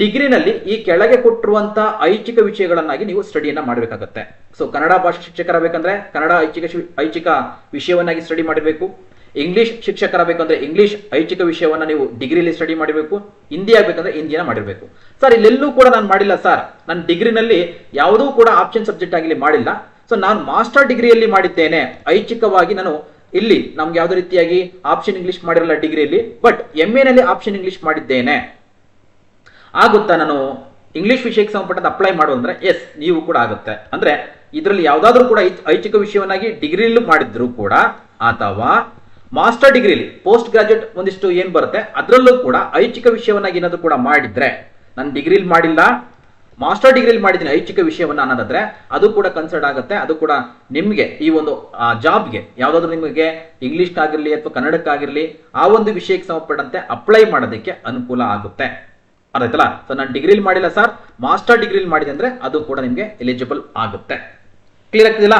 ಡಿಗ್ರಿನಲ್ಲಿ ಈ ಕೆಳಗೆ ಕೊಟ್ಟಿರುವಂತಹ ಐಚ್ಛಿಕ ವಿಷಯಗಳನ್ನಾಗಿ ನೀವು ಸ್ಟಡಿಯನ್ನ ಮಾಡಬೇಕಾಗತ್ತೆ. ಸೊ ಕನ್ನಡ ಭಾಷಾ ಶಿಕ್ಷಕರಾಗಬೇಕಂದ್ರೆ ಕನ್ನಡ ಐಚ್ಛಿಕ ಐಚ್ಛಿಕ ವಿಷಯವನ್ನಾಗಿ ಸ್ಟಡಿ ಮಾಡಬೇಕು ಇಂಗ್ಲಿಷ್ ಶಿಕ್ಷಕರಾಗಬೇಕಂದ್ರೆ ಇಂಗ್ಲಿಷ್ ಐಚ್ಛಿಕ ವಿಷಯವನ್ನ ನೀವು ಡಿಗ್ರಿಲಿ ಸ್ಟಡಿ ಮಾಡಬೇಕು ಹಿಂದಿ ಆಗಬೇಕಂದ್ರೆ ಹಿಂದಿನ ಮಾಡಿರಬೇಕು. ಸರ್ ಇಲ್ಲೆಲ್ಲೂ ಕೂಡ ನಾನು ಮಾಡಿಲ್ಲ ಸರ್ ನನ್ನ ಡಿಗ್ರಿನಲ್ಲಿ ಯಾವುದೂ ಕೂಡ ಆಪ್ಷನ್ ಸಬ್ಜೆಕ್ಟ್ ಆಗಲಿ ಮಾಡಿಲ್ಲ. ಸೊ ನಾನು ಮಾಸ್ಟರ್ ಡಿಗ್ರಿಯಲ್ಲಿ ಮಾಡಿದ್ದೇನೆ. ಐಚ್ಛಿಕವಾಗಿ ನಾನು ಇಲ್ಲಿ ನಮ್ಗೆ ಯಾವುದೇ ರೀತಿಯಾಗಿ ಆಪ್ಷನ್ ಇಂಗ್ಲಿಷ್ ಮಾಡಿರಲ್ಲ ಡಿಗ್ರಿಯಲ್ಲಿ ಬಟ್ ಎಂ ನಲ್ಲಿ ಆಪ್ಷನ್ ಇಂಗ್ಲಿಷ್ ಮಾಡಿದ್ದೇನೆ. ಆಗುತ್ತಾ ನಾನು ಇಂಗ್ಲಿಷ್ ವಿಷಯಕ್ಕೆ ಸಂಬಂಧಪಟ್ಟಂತ ಅಪ್ಲೈ ಮಾಡು ಅಂದ್ರೆ ಎಸ್ ನೀವು ಕೂಡ ಆಗುತ್ತೆ. ಅಂದ್ರೆ, ಇದರಲ್ಲಿ ಯಾವುದಾದ್ರೂ ಕೂಡ ಐಚ್ಛಿಕ ವಿಷಯವನ್ನಾಗಿ ಡಿಗ್ರಿಯಲ್ಲೂ ಮಾಡಿದ್ರು ಕೂಡ, ಅಥವಾ ಮಾಸ್ಟರ್ ಡಿಗ್ರಿಲಿ ಪೋಸ್ಟ್ ಗ್ರಾಜುಯೇಟ್ ಒಂದಿಷ್ಟು ಏನು ಬರುತ್ತೆ, ಅದರಲ್ಲೂ ಕೂಡ ಐಚ್ಛಿಕ ವಿಷಯವನ್ನಾಗಿ ಏನಾದರೂ ಕೂಡ ಮಾಡಿದ್ರೆ, ನಾನು ಡಿಗ್ರಿಲಿ ಮಾಡಿಲ್ಲ ಮಾಸ್ಟರ್ ಡಿಗ್ರಿಲಿ ಮಾಡಿದ್ದೀನಿ ಐಚ್ಛಿಕ ವಿಷಯವನ್ನ ಅನ್ನೋದಾದ್ರೆ, ಅದು ಕೂಡ ಕನ್ಸರ್ಡ್ ಆಗುತ್ತೆ, ಅದು ಕೂಡ ನಿಮಗೆ, ಈ ಒಂದು ಜಾಬ್ಗೆ ಯಾವ್ದಾದ್ರು ನಿಮಗೆ ಇಂಗ್ಲೀಷ್ಗಾಗಿರಲಿ ಅಥವಾ ಕನ್ನಡಕ್ಕಾಗಿರಲಿ ಆ ಒಂದು ವಿಷಯಕ್ಕೆ ಸಂಬಂಧಪಟ್ಟಂತೆ ಅಪ್ಲೈ ಮಾಡೋದಕ್ಕೆ ಅನುಕೂಲ ಆಗುತ್ತೆ. ಅರ್ಥ ಆಯ್ತಲ್ಲ? ಸೊ ನಾನು ಡಿಗ್ರಿಲಿ ಮಾಡಿಲ್ಲ ಸರ್ ಮಾಸ್ಟರ್ ಡಿಗ್ರಿಲಿ ಮಾಡಿದೆ ಅಂದ್ರೆ ಅದು ಕೂಡ ನಿಮಗೆ ಎಲಿಜಿಬಲ್ ಆಗುತ್ತೆ. ಕ್ಲಿಯರ್ ಆಗ್ತಿದಿಲ್ಲ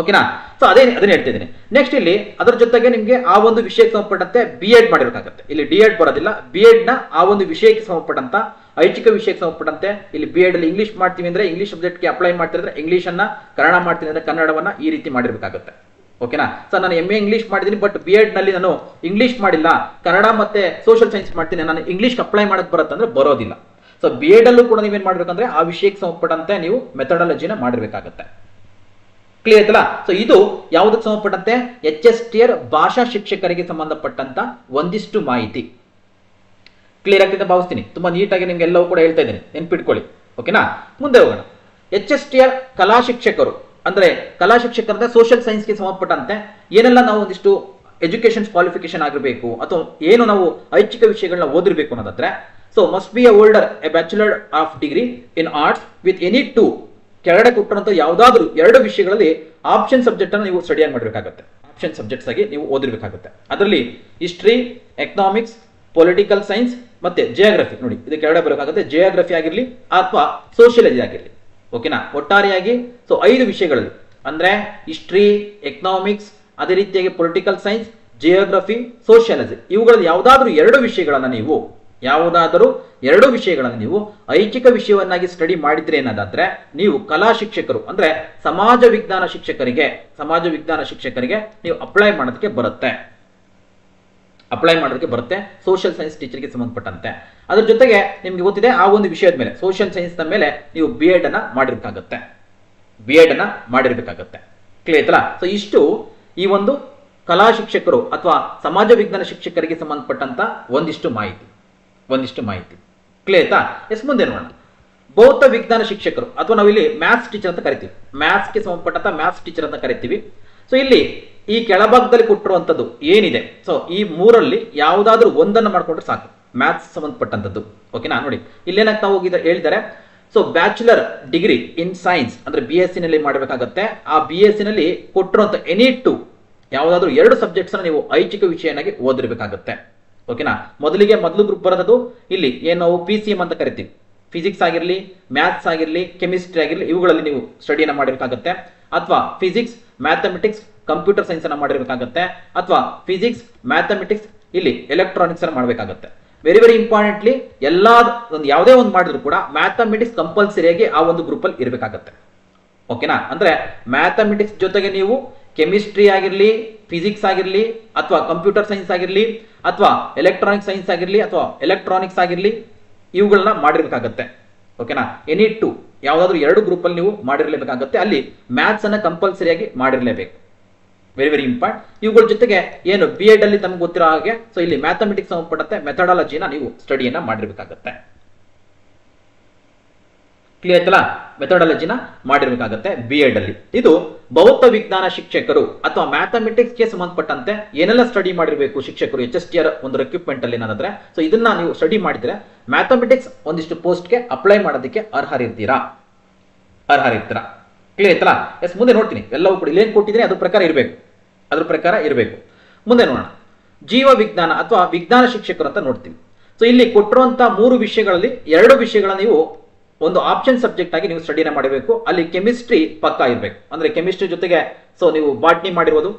ಓಕೆನಾ ಸೊ ಅದೇ ಅದನ್ನ ಹೇಳ್ತಿದ್ದೀನಿ ನೆಕ್ಸ್ಟ್ ಇಲ್ಲಿ ಅದರ ಜೊತೆಗೆ ನಿಮಗೆ ಆ ಒಂದು ವಿಷಯಕ್ಕೆ ಸಂಬಂಧಪಟ್ಟಂತೆ ಬಿ ಎಡ್ ಮಾಡಿರ್ಬೇಕಾಗತ್ತೆ. ಇಲ್ಲಿ ಡಿ ಎಡ್ ಬರೋದಿಲ್ಲ. ಬಿ ಎಡ್ನ ಆ ಒಂದು ವಿಷಯಕ್ಕೆ ಸಂಬಂಧಪಟ್ಟಂತ, ಐಚ್ಛಿಕ ವಿಷಯಕ್ಕೆ ಸಂಬಂಧಪಟ್ಟಂತೆ ಇಲ್ಲಿ ಬಿ ಎಡ್ ಅಲ್ಲಿ ಇಂಗ್ಲಿಷ್ ಮಾಡ್ತೀವಿ ಅಂದ್ರೆ ಇಂಗ್ಲಿಷ್ ಸಬ್ಜೆಕ್ಟ್ಗೆ ಅಪ್ಲೈ ಮಾಡ್ತಿದ್ರೆ ಇಂಗ್ಲಿಷ್ ಅನ್ನ ಕನ್ನಡ ಮಾಡ್ತೀನಿ ಅಂದ್ರೆ ಕನ್ನಡವನ್ನ ಈ ರೀತಿ ಮಾಡಿರ್ಬೇಕಾಗುತ್ತೆ. ಓಕೆನಾ ಸರ್ ನಾನು ಎಂ ಎ ಇಂಗ್ಲಿಷ್ ಮಾಡಿದ್ದೀನಿ ಬಟ್ ಬಿ ಎಡ್ನಲ್ಲಿ ನಾನು ಇಂಗ್ಲಿಷ್ ಮಾಡಿಲ್ಲ. ಕನ್ನಡ ಮತ್ತೆ ಸೋಷಿಯಲ್ ಸೈನ್ಸ್ ಮಾಡ್ತೀನಿ, ನಾನು ಇಂಗ್ಲಿಷ್ ಅಪ್ಲೈ ಮಾಡಕ್ ಬರುತ್ತಂದ್ರೆ ಬರೋದಿಲ್ಲ. ಸೊ ಬಿ ಎಡ್ ಅಲ್ಲೂ ಕೂಡ ನೀವೇನ್ ಮಾಡ್ಬೇಕಂದ್ರೆ ಆ ವಿಷಯಕ್ಕೆ ಸಂಬಂಧಪಟ್ಟಂತೆ ನೀವು ಮೆಥಡಾಲಜಿನ ಮಾಡಿರ್ಬೇಕಾಗತ್ತೆ. ಕ್ಲಿಯರ್ ಆಯ್ತಲ್ಲ ಸೊ ಇದು ಯಾವುದಕ್ಕೆ ಸಂಬಂಧಪಟ್ಟಂತೆ? ಎಚ್ ಎಸ್ ಟಿಯರ್ ಭಾಷಾ ಶಿಕ್ಷಕರಿಗೆ ಸಂಬಂಧಪಟ್ಟಂತ ಒಂದಿಷ್ಟು ಮಾಹಿತಿ. ಕ್ಲಿಯರ್ ಆಗ್ತಿದೆ ಭಾವಿಸ್ತೀನಿ. ತುಂಬಾ ನೀಟಾಗಿ ನಿಮ್ಗೆ ಎಲ್ಲವೂ ಕೂಡ ಹೇಳ್ತಾ ಇದ್ದೀನಿ. ನೆನ್ಪಿಟ್ಕೊಳ್ಳಿ. ಓಕೆನಾ ಮುಂದೆ ಹೋಗೋಣ. ಎಚ್ ಎಸ್ ಟಿ ಆರ್ ಕಲಾ ಶಿಕ್ಷಕರು, ಅಂದ್ರೆ ಕಲಾ ಶಿಕ್ಷಕರ ಸೋಷಿಯಲ್ ಸೈನ್ಸ್ಗೆ ಸಂಬಂಧಪಟ್ಟಂತೆ ಏನೆಲ್ಲ ನಾವು ಒಂದಿಷ್ಟು ಎಜುಕೇಶನ್ ಕ್ವಾಲಿಫಿಕೇಶನ್ ಆಗಿರಬೇಕು, ಅಥವಾ ಏನು ನಾವು ಐಚ್ಛಿಕ ವಿಷಯಗಳನ್ನ ಓದಿರ್ಬೇಕು ಅನ್ನೋದಾದ್ರೆ so must be a holder a bachelor of degree in arts with any two ಕೆಳಗಡೆ ಕೊಟ್ಟಂತ ಯಾವುದಾದ್ರೂ ಎರಡು ವಿಷಯಗಳಲ್ಲಿ ಆಪ್ಷನ್ ಸಬ್ಜೆಕ್ಟ್ ಅನ್ನು ನೀವು ಸ್ಟಡಿಯಾಗಿ ಮಾಡಬೇಕಾಗುತ್ತೆ. ಆಪ್ಷನ್ ಸಬ್ಜೆಕ್ಟ್ಸ್ ಆಗಿ ನೀವು ಓದಿರ್ಬೇಕಾಗುತ್ತೆ. ಅದರಲ್ಲಿ ಹಿಸ್ಟ್ರಿ ಎಕನಾಮಿಕ್ಸ್ ಪೊಲಿಟಿಕಲ್ ಸೈನ್ಸ್ ಮತ್ತೆ ಜಿಯೋಗ್ರಫಿ ನೋಡಿ, ಇದು ಕೆಳಗಡೆ ಬರಬೇಕಾಗುತ್ತೆ. ಜಿಯೋಗ್ರಫಿ ಆಗಿರಲಿ ಅಥವಾ ಸೋಷಿಯಲಜಿ ಆಗಿರಲಿ. ಓಕೆನಾ ಒಟ್ಟಾರೆಯಾಗಿ ಸೊ ಐದು ವಿಷಯಗಳಲ್ಲಿ, ಅಂದ್ರೆ ಹಿಸ್ಟ್ರಿ ಎಕನಾಮಿಕ್ಸ್ ಅದೇ ರೀತಿಯಾಗಿ ಪೊಲಿಟಿಕಲ್ ಸೈನ್ಸ್ ಜಿಯೋಗ್ರಫಿ ಸೋಷಿಯಾಲಜಿ ಇವುಗಳಲ್ಲಿ ಯಾವುದಾದ್ರೂ ಎರಡು ವಿಷಯಗಳನ್ನು ನೀವು ಯಾವುದಾದರೂ ಎರಡು ವಿಷಯಗಳನ್ನು ನೀವು ಐಚ್ಛಿಕ ವಿಷಯವನ್ನಾಗಿ ಸ್ಟಡಿ ಮಾಡಿದ್ರೆ ಏನಾದಾದ್ರೆ ನೀವು ಕಲಾ ಶಿಕ್ಷಕರು, ಅಂದ್ರೆ ಸಮಾಜ ವಿಜ್ಞಾನ ಶಿಕ್ಷಕರಿಗೆ, ಸಮಾಜ ವಿಜ್ಞಾನ ಶಿಕ್ಷಕರಿಗೆ ನೀವು ಅಪ್ಲೈ ಮಾಡೋದಕ್ಕೆ ಬರುತ್ತೆ. ಅಪ್ಲೈ ಮಾಡೋದಕ್ಕೆ ಬರುತ್ತೆ. ಸೋಷಿಯಲ್ ಸೈನ್ಸ್ ಟೀಚರ್ಗೆ ಸಂಬಂಧಪಟ್ಟಂತೆ. ಅದ್ರ ಜೊತೆಗೆ ನಿಮ್ಗೆ ಗೊತ್ತಿದೆ, ಆ ಒಂದು ವಿಷಯದ ಮೇಲೆ ಸೋಷಿಯಲ್ ಸೈನ್ಸ್ನ ಮೇಲೆ ನೀವು ಬಿ ಎಡ್ ಅನ್ನ ಮಾಡಿರ್ಬೇಕಾಗತ್ತೆ. ಬಿ ಎಡ್ ಅನ್ನ ಮಾಡಿರ್ಬೇಕಾಗತ್ತೆ. ಕ್ಲಿಯರ್ ಆಯ್ತಲ್ಲ ಸೊ ಇಷ್ಟು ಈ ಒಂದು ಕಲಾ ಶಿಕ್ಷಕರು ಅಥವಾ ಸಮಾಜ ವಿಜ್ಞಾನ ಶಿಕ್ಷಕರಿಗೆ ಸಂಬಂಧಪಟ್ಟಂತ ಒಂದಿಷ್ಟು ಮಾಹಿತಿ. ಒಂದಿಷ್ಟು ಮಾಹಿತಿ. ಕ್ಲೇತಾ ಎಸ್ ಮುಂದೆ ನೋಡೋಣ. ಭೌತ ವಿಜ್ಞಾನ ಶಿಕ್ಷಕರು, ಅಥವಾ ನಾವಿಲ್ಲಿ ಮ್ಯಾಥ್ಸ್ ಟೀಚರ್ ಅಂತ ಕರಿತೀವಿ. ಮ್ಯಾಥ್ಸ್ಗೆ ಸಂಬಂಧಪಟ್ಟಂತ ಮ್ಯಾಥ್ಸ್ ಟೀಚರ್ ಅಂತ ಕರಿತೀವಿ. ಸೊ ಇಲ್ಲಿ ಈ ಕೆಳಭಾಗದಲ್ಲಿ ಕೊಟ್ಟಿರುವಂತದ್ದು ಏನಿದೆ? ಸೊ ಈ ಮೂರಲ್ಲಿ ಯಾವುದಾದ್ರೂ ಒಂದನ್ನು ಮಾಡಿಕೊಂಡ್ರೆ ಸಾಕು. ಮ್ಯಾಥ್ಸ್ ಸಂಬಂಧಪಟ್ಟಂತದ್ದು ಓಕೆನಾ ನೋಡಿ. ಇಲ್ಲೇನಾಗ್ತಾ ಹೋಗಿದ್ರೆ ಹೇಳಿದ್ದಾರೆ. So bachelor degree in science ಅಂದ್ರೆ ಬಿ ಎಸ್ನಲ್ಲಿ ಮಾಡಬೇಕಾಗತ್ತೆ. ಆ ಬಿ ಎಸ್ನಲ್ಲಿ ಕೊಟ್ಟಿರುವಂತ ಎನಿ ಟು ಯಾವುದಾದ್ರೂ ಎರಡು ಸಬ್ಜೆಕ್ಟ್ಸ್ ನೀವು ಐಚ್ಛಿಕ ವಿಷಯನಾಗಿ ಓದಿರ್ಬೇಕಾಗತ್ತೆ. ಓಕೆನಾ ಮೊದಲಿಗೆ ಮೊದಲು ಗ್ರೂಪ್ ಬರೋದು ಇಲ್ಲಿ, ಏನು ನಾವು ಪಿ ಸಿ ಎಂ ಅಂತ ಕರಿತೀವಿ. ಫಿಸಿಕ್ಸ್ ಆಗಿರಲಿ ಮ್ಯಾಥ್ಸ್ ಆಗಿರಲಿ ಕೆಮಿಸ್ಟ್ರಿ ಆಗಿರಲಿ, ಇವುಗಳಲ್ಲಿ ನೀವು ಸ್ಟಡಿಯನ್ನು ಮಾಡಿರ್ಬೇಕಾಗುತ್ತೆ. ಅಥವಾ ಫಿಸಿಕ್ಸ್ ಮ್ಯಾಥಮೆಟಿಕ್ಸ್ ಕಂಪ್ಯೂಟರ್ ಸೈನ್ಸ್ ಅನ್ನು ಮಾಡಿರ್ಬೇಕಾಗತ್ತೆ. ಅಥವಾ ಫಿಸಿಕ್ಸ್ ಮ್ಯಾಥಮೆಟಿಕ್ಸ್ ಇಲ್ಲಿ ಎಲೆಕ್ಟ್ರಾನಿಕ್ಸ್ ಅನ್ನು ಮಾಡಬೇಕಾಗತ್ತೆ. ವೆರಿ ವೆರಿ ಇಂಪಾರ್ಟೆಂಟ್ಲಿ ಎಲ್ಲ ಒಂದು ಯಾವುದೇ ಒಂದು ಮಾಡಿದ್ರು ಕೂಡ ಮ್ಯಾಥಮೆಟಿಕ್ಸ್ ಕಂಪಲ್ಸರಿಯಾಗಿ ಆ ಒಂದು ಗ್ರೂಪಲ್ಲಿ ಇರಬೇಕಾಗತ್ತೆ. ಓಕೆನಾ ಅಂದ್ರೆ ಮ್ಯಾಥಮೆಟಿಕ್ಸ್ ಜೊತೆಗೆ ನೀವು ಕೆಮಿಸ್ಟ್ರಿ ಆಗಿರಲಿ ಫಿಸಿಕ್ಸ್ ಆಗಿರಲಿ, ಅಥವಾ ಕಂಪ್ಯೂಟರ್ ಸೈನ್ಸ್ ಆಗಿರಲಿ, ಅಥವಾ ಎಲೆಕ್ಟ್ರಾನಿಕ್ ಸೈನ್ಸ್ ಆಗಿರಲಿ, ಅಥವಾ ಎಲೆಕ್ಟ್ರಾನಿಕ್ಸ್ ಆಗಿರಲಿ ಇವುಗಳನ್ನ ಮಾಡಿರ್ಬೇಕಾಗತ್ತೆ. ಓಕೆನಾ ಎನಿ ಟು ಯಾವುದಾದ್ರೂ ಎರಡು ಗ್ರೂಪಲ್ಲಿ ನೀವು ಮಾಡಿರಲೇಬೇಕಾಗತ್ತೆ. ಅಲ್ಲಿ ಮ್ಯಾಥ್ಸ್ ಅನ್ನ ಕಂಪಲ್ಸರಿಯಾಗಿ ಮಾಡಿರಲೇಬೇಕು. ವೆರಿ ವೆರಿ ಇಂಪಾರ್ಟೆಂಟ್ ಇವುಗಳ ಜೊತೆಗೆ ಏನು ಬಿ ಎಡ್ ಅಲ್ಲಿ ತಮ್ಗೆ ಗೊತ್ತಿರೋ ಹಾಗೆ ಸೊ ಇಲ್ಲಿ ಮ್ಯಾಥಮೆಟಿಕ್ಸ್ ಸಂಬಂಧಪಟ್ಟಂತೆ ಮೆಥಡಾಲಜಿನ ನೀವು ಸ್ಟಡಿಯನ್ನ ಮಾಡಿರ್ಬೇಕಾಗತ್ತೆ. ಕ್ಲಿಯರ್ ಆಯ್ತಲ್ಲ? ಮೆಥಡಾಲಜಿನ ಮಾಡಿರ್ಬೇಕಾಗತ್ತೆ ಬಿ ಎಡ್ ಅಲ್ಲಿ. ಇದು ಭೌತ ವಿಜ್ಞಾನ ಶಿಕ್ಷಕರು ಅಥವಾ ಮ್ಯಾಥಮೆಟಿಕ್ಸ್ಗೆ ಸಂಬಂಧಪಟ್ಟಂತೆ ಏನೆಲ್ಲ ಸ್ಟಡಿ ಮಾಡಿರಬೇಕು ಶಿಕ್ಷಕರು ಎಚ್ ಎಸ್ ಟಿ ಆರ್ ಒಂದು ರೆಕ್ವಿಪ್ಮೆಂಟ್ ಅಲ್ಲಿ ಏನಾದ್ರೆ ಸೊ ಇದನ್ನ ನೀವು ಸ್ಟಡಿ ಮಾಡಿದ್ರೆ ಮ್ಯಾಥಮೆಟಿಕ್ಸ್ ಒಂದಿಷ್ಟು ಪೋಸ್ಟ್ಗೆ ಅಪ್ಲೈ ಮಾಡೋದಕ್ಕೆ ಅರ್ಹರಿರ್ತೀರಾ? ಅರ್ಹರಿರ್ತೀರಾ? ಕ್ಲಿಯರ್ ಆಯ್ತಲ್ಲ? ಎಸ್ ಮುಂದೆ ನೋಡ್ತೀನಿ. ಎಲ್ಲವೂ ಕೂಡ ಇಲ್ಲೇನು ಕೊಟ್ಟಿದ್ರೆ ಅದ್ರ ಪ್ರಕಾರ ಇರಬೇಕು. ಅದ್ರ ಪ್ರಕಾರ ಇರಬೇಕು. ಮುಂದೆ ನೋಡೋಣ. ಜೀವ ವಿಜ್ಞಾನ ಅಥವಾ ವಿಜ್ಞಾನ ಶಿಕ್ಷಕರು ಅಂತ ನೋಡ್ತೀವಿ. ಸೊ ಇಲ್ಲಿ ಕೊಟ್ಟಿರುವಂತಹ ಮೂರು ವಿಷಯಗಳಲ್ಲಿ ಎರಡು ವಿಷಯಗಳ ನೀವು ಒಂದು ಆಪ್ಷನ್ ಸಬ್ಜೆಕ್ಟ್ ಆಗಿ ನೀವು ಸ್ಟಡಿನ ಮಾಡಬೇಕು. ಅಲ್ಲಿ ಕೆಮಿಸ್ಟ್ರಿ ಪಕ್ಕ ಇರಬೇಕು. ಅಂದ್ರೆ ಕೆಮಿಸ್ಟ್ರಿ ಜೊತೆಗೆ ಸೊ ನೀವು ಬಾಟ್ನಿ ಮಾಡಿರ್ಬೋದು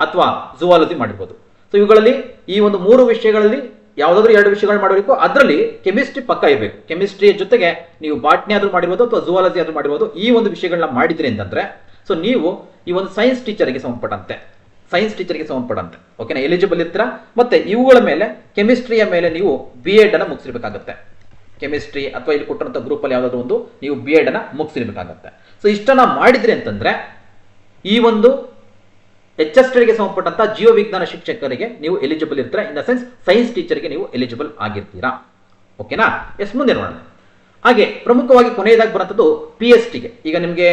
ಅಥವಾ ಜುವಾಲಜಿ ಮಾಡಿರ್ಬೋದು. ಸೊ ಇವುಗಳಲ್ಲಿ ಈ ಒಂದು ಮೂರು ವಿಷಯಗಳಲ್ಲಿ ಯಾವುದಾದ್ರೂ ಎರಡು ವಿಷಯಗಳು ಮಾಡಬೇಕು ಅದರಲ್ಲಿ ಕೆಮಿಸ್ಟ್ರಿ ಪಕ್ಕ ಇರಬೇಕು. ಕೆಮಿಸ್ಟ್ರಿ ಜೊತೆಗೆ ನೀವು ಬಾಟ್ನಿ ಆದ್ರೂ ಮಾಡಿರ್ಬೋದು ಅಥವಾ ಜುವಾಲಜಿ ಆದ್ರೂ ಮಾಡಿರ್ಬೋದು. ಈ ಒಂದು ವಿಷಯಗಳನ್ನ ಮಾಡಿದ್ರಿ ಅಂತಂದ್ರೆ ಸೊ ನೀವು ಈ ಒಂದು ಸೈನ್ಸ್ ಟೀಚರ್ಗೆ ಸಂಬಂಧಪಟ್ಟಂತೆ ಸೈನ್ಸ್ ಟೀಚರ್ಗೆ ಸಂಬಂಧಪಟ್ಟಂತೆ ಓಕೆನಾ ಎಲಿಜಿಬಲ್ ಇರ್ತೀರಾ? ಮತ್ತೆ ಇವುಗಳ ಮೇಲೆ ಕೆಮಿಸ್ಟ್ರಿಯ ಮೇಲೆ ನೀವು ಬಿ ಎಡ್ ಅನ್ನ ಮುಗಿಸಿರ್ಬೇಕಾಗತ್ತೆ. ಕೆಮಿಸ್ಟ್ರಿ ಅಥವಾ ಇಲ್ಲಿ ಕೊಟ್ಟಿರುವಂಥ ಗ್ರೂಪಲ್ಲಿ ಯಾವುದಾದ್ರು ಒಂದು, ನೀವು ಬಿ ಎಡನ್ನು ಮುಗಿಸಿರ್ಬೇಕಾಗತ್ತೆ. ಸೊ ಇಷ್ಟನ್ನು ಮಾಡಿದ್ರಿ ಅಂತಂದರೆ, ಈ ಒಂದು ಎಚ್ ಎಸ್ ಟಿಗೆ ಸಂಬಂಧಪಟ್ಟಂತ ಜೀವ ವಿಜ್ಞಾನ ಶಿಕ್ಷಕರಿಗೆ ನೀವು ಎಲಿಜಿಬಲ್ ಇರ್ತೀರಾ. ಇನ್ ದ ಸೆನ್ಸ್ ಸೈನ್ಸ್ ಟೀಚರ್ಗೆ ನೀವು ಎಲಿಜಿಬಲ್ ಆಗಿರ್ತೀರಾ. ಓಕೆನಾ ಎಸ್ ಮುಂದೆ ನೋಡೋಣ. ಹಾಗೆ, ಪ್ರಮುಖವಾಗಿ ಕೊನೆಯದಾಗಿ ಬರುವಂಥದ್ದು ಪಿ ಎಸ್ ಟಿಗೆ ಈಗ ನಿಮಗೆ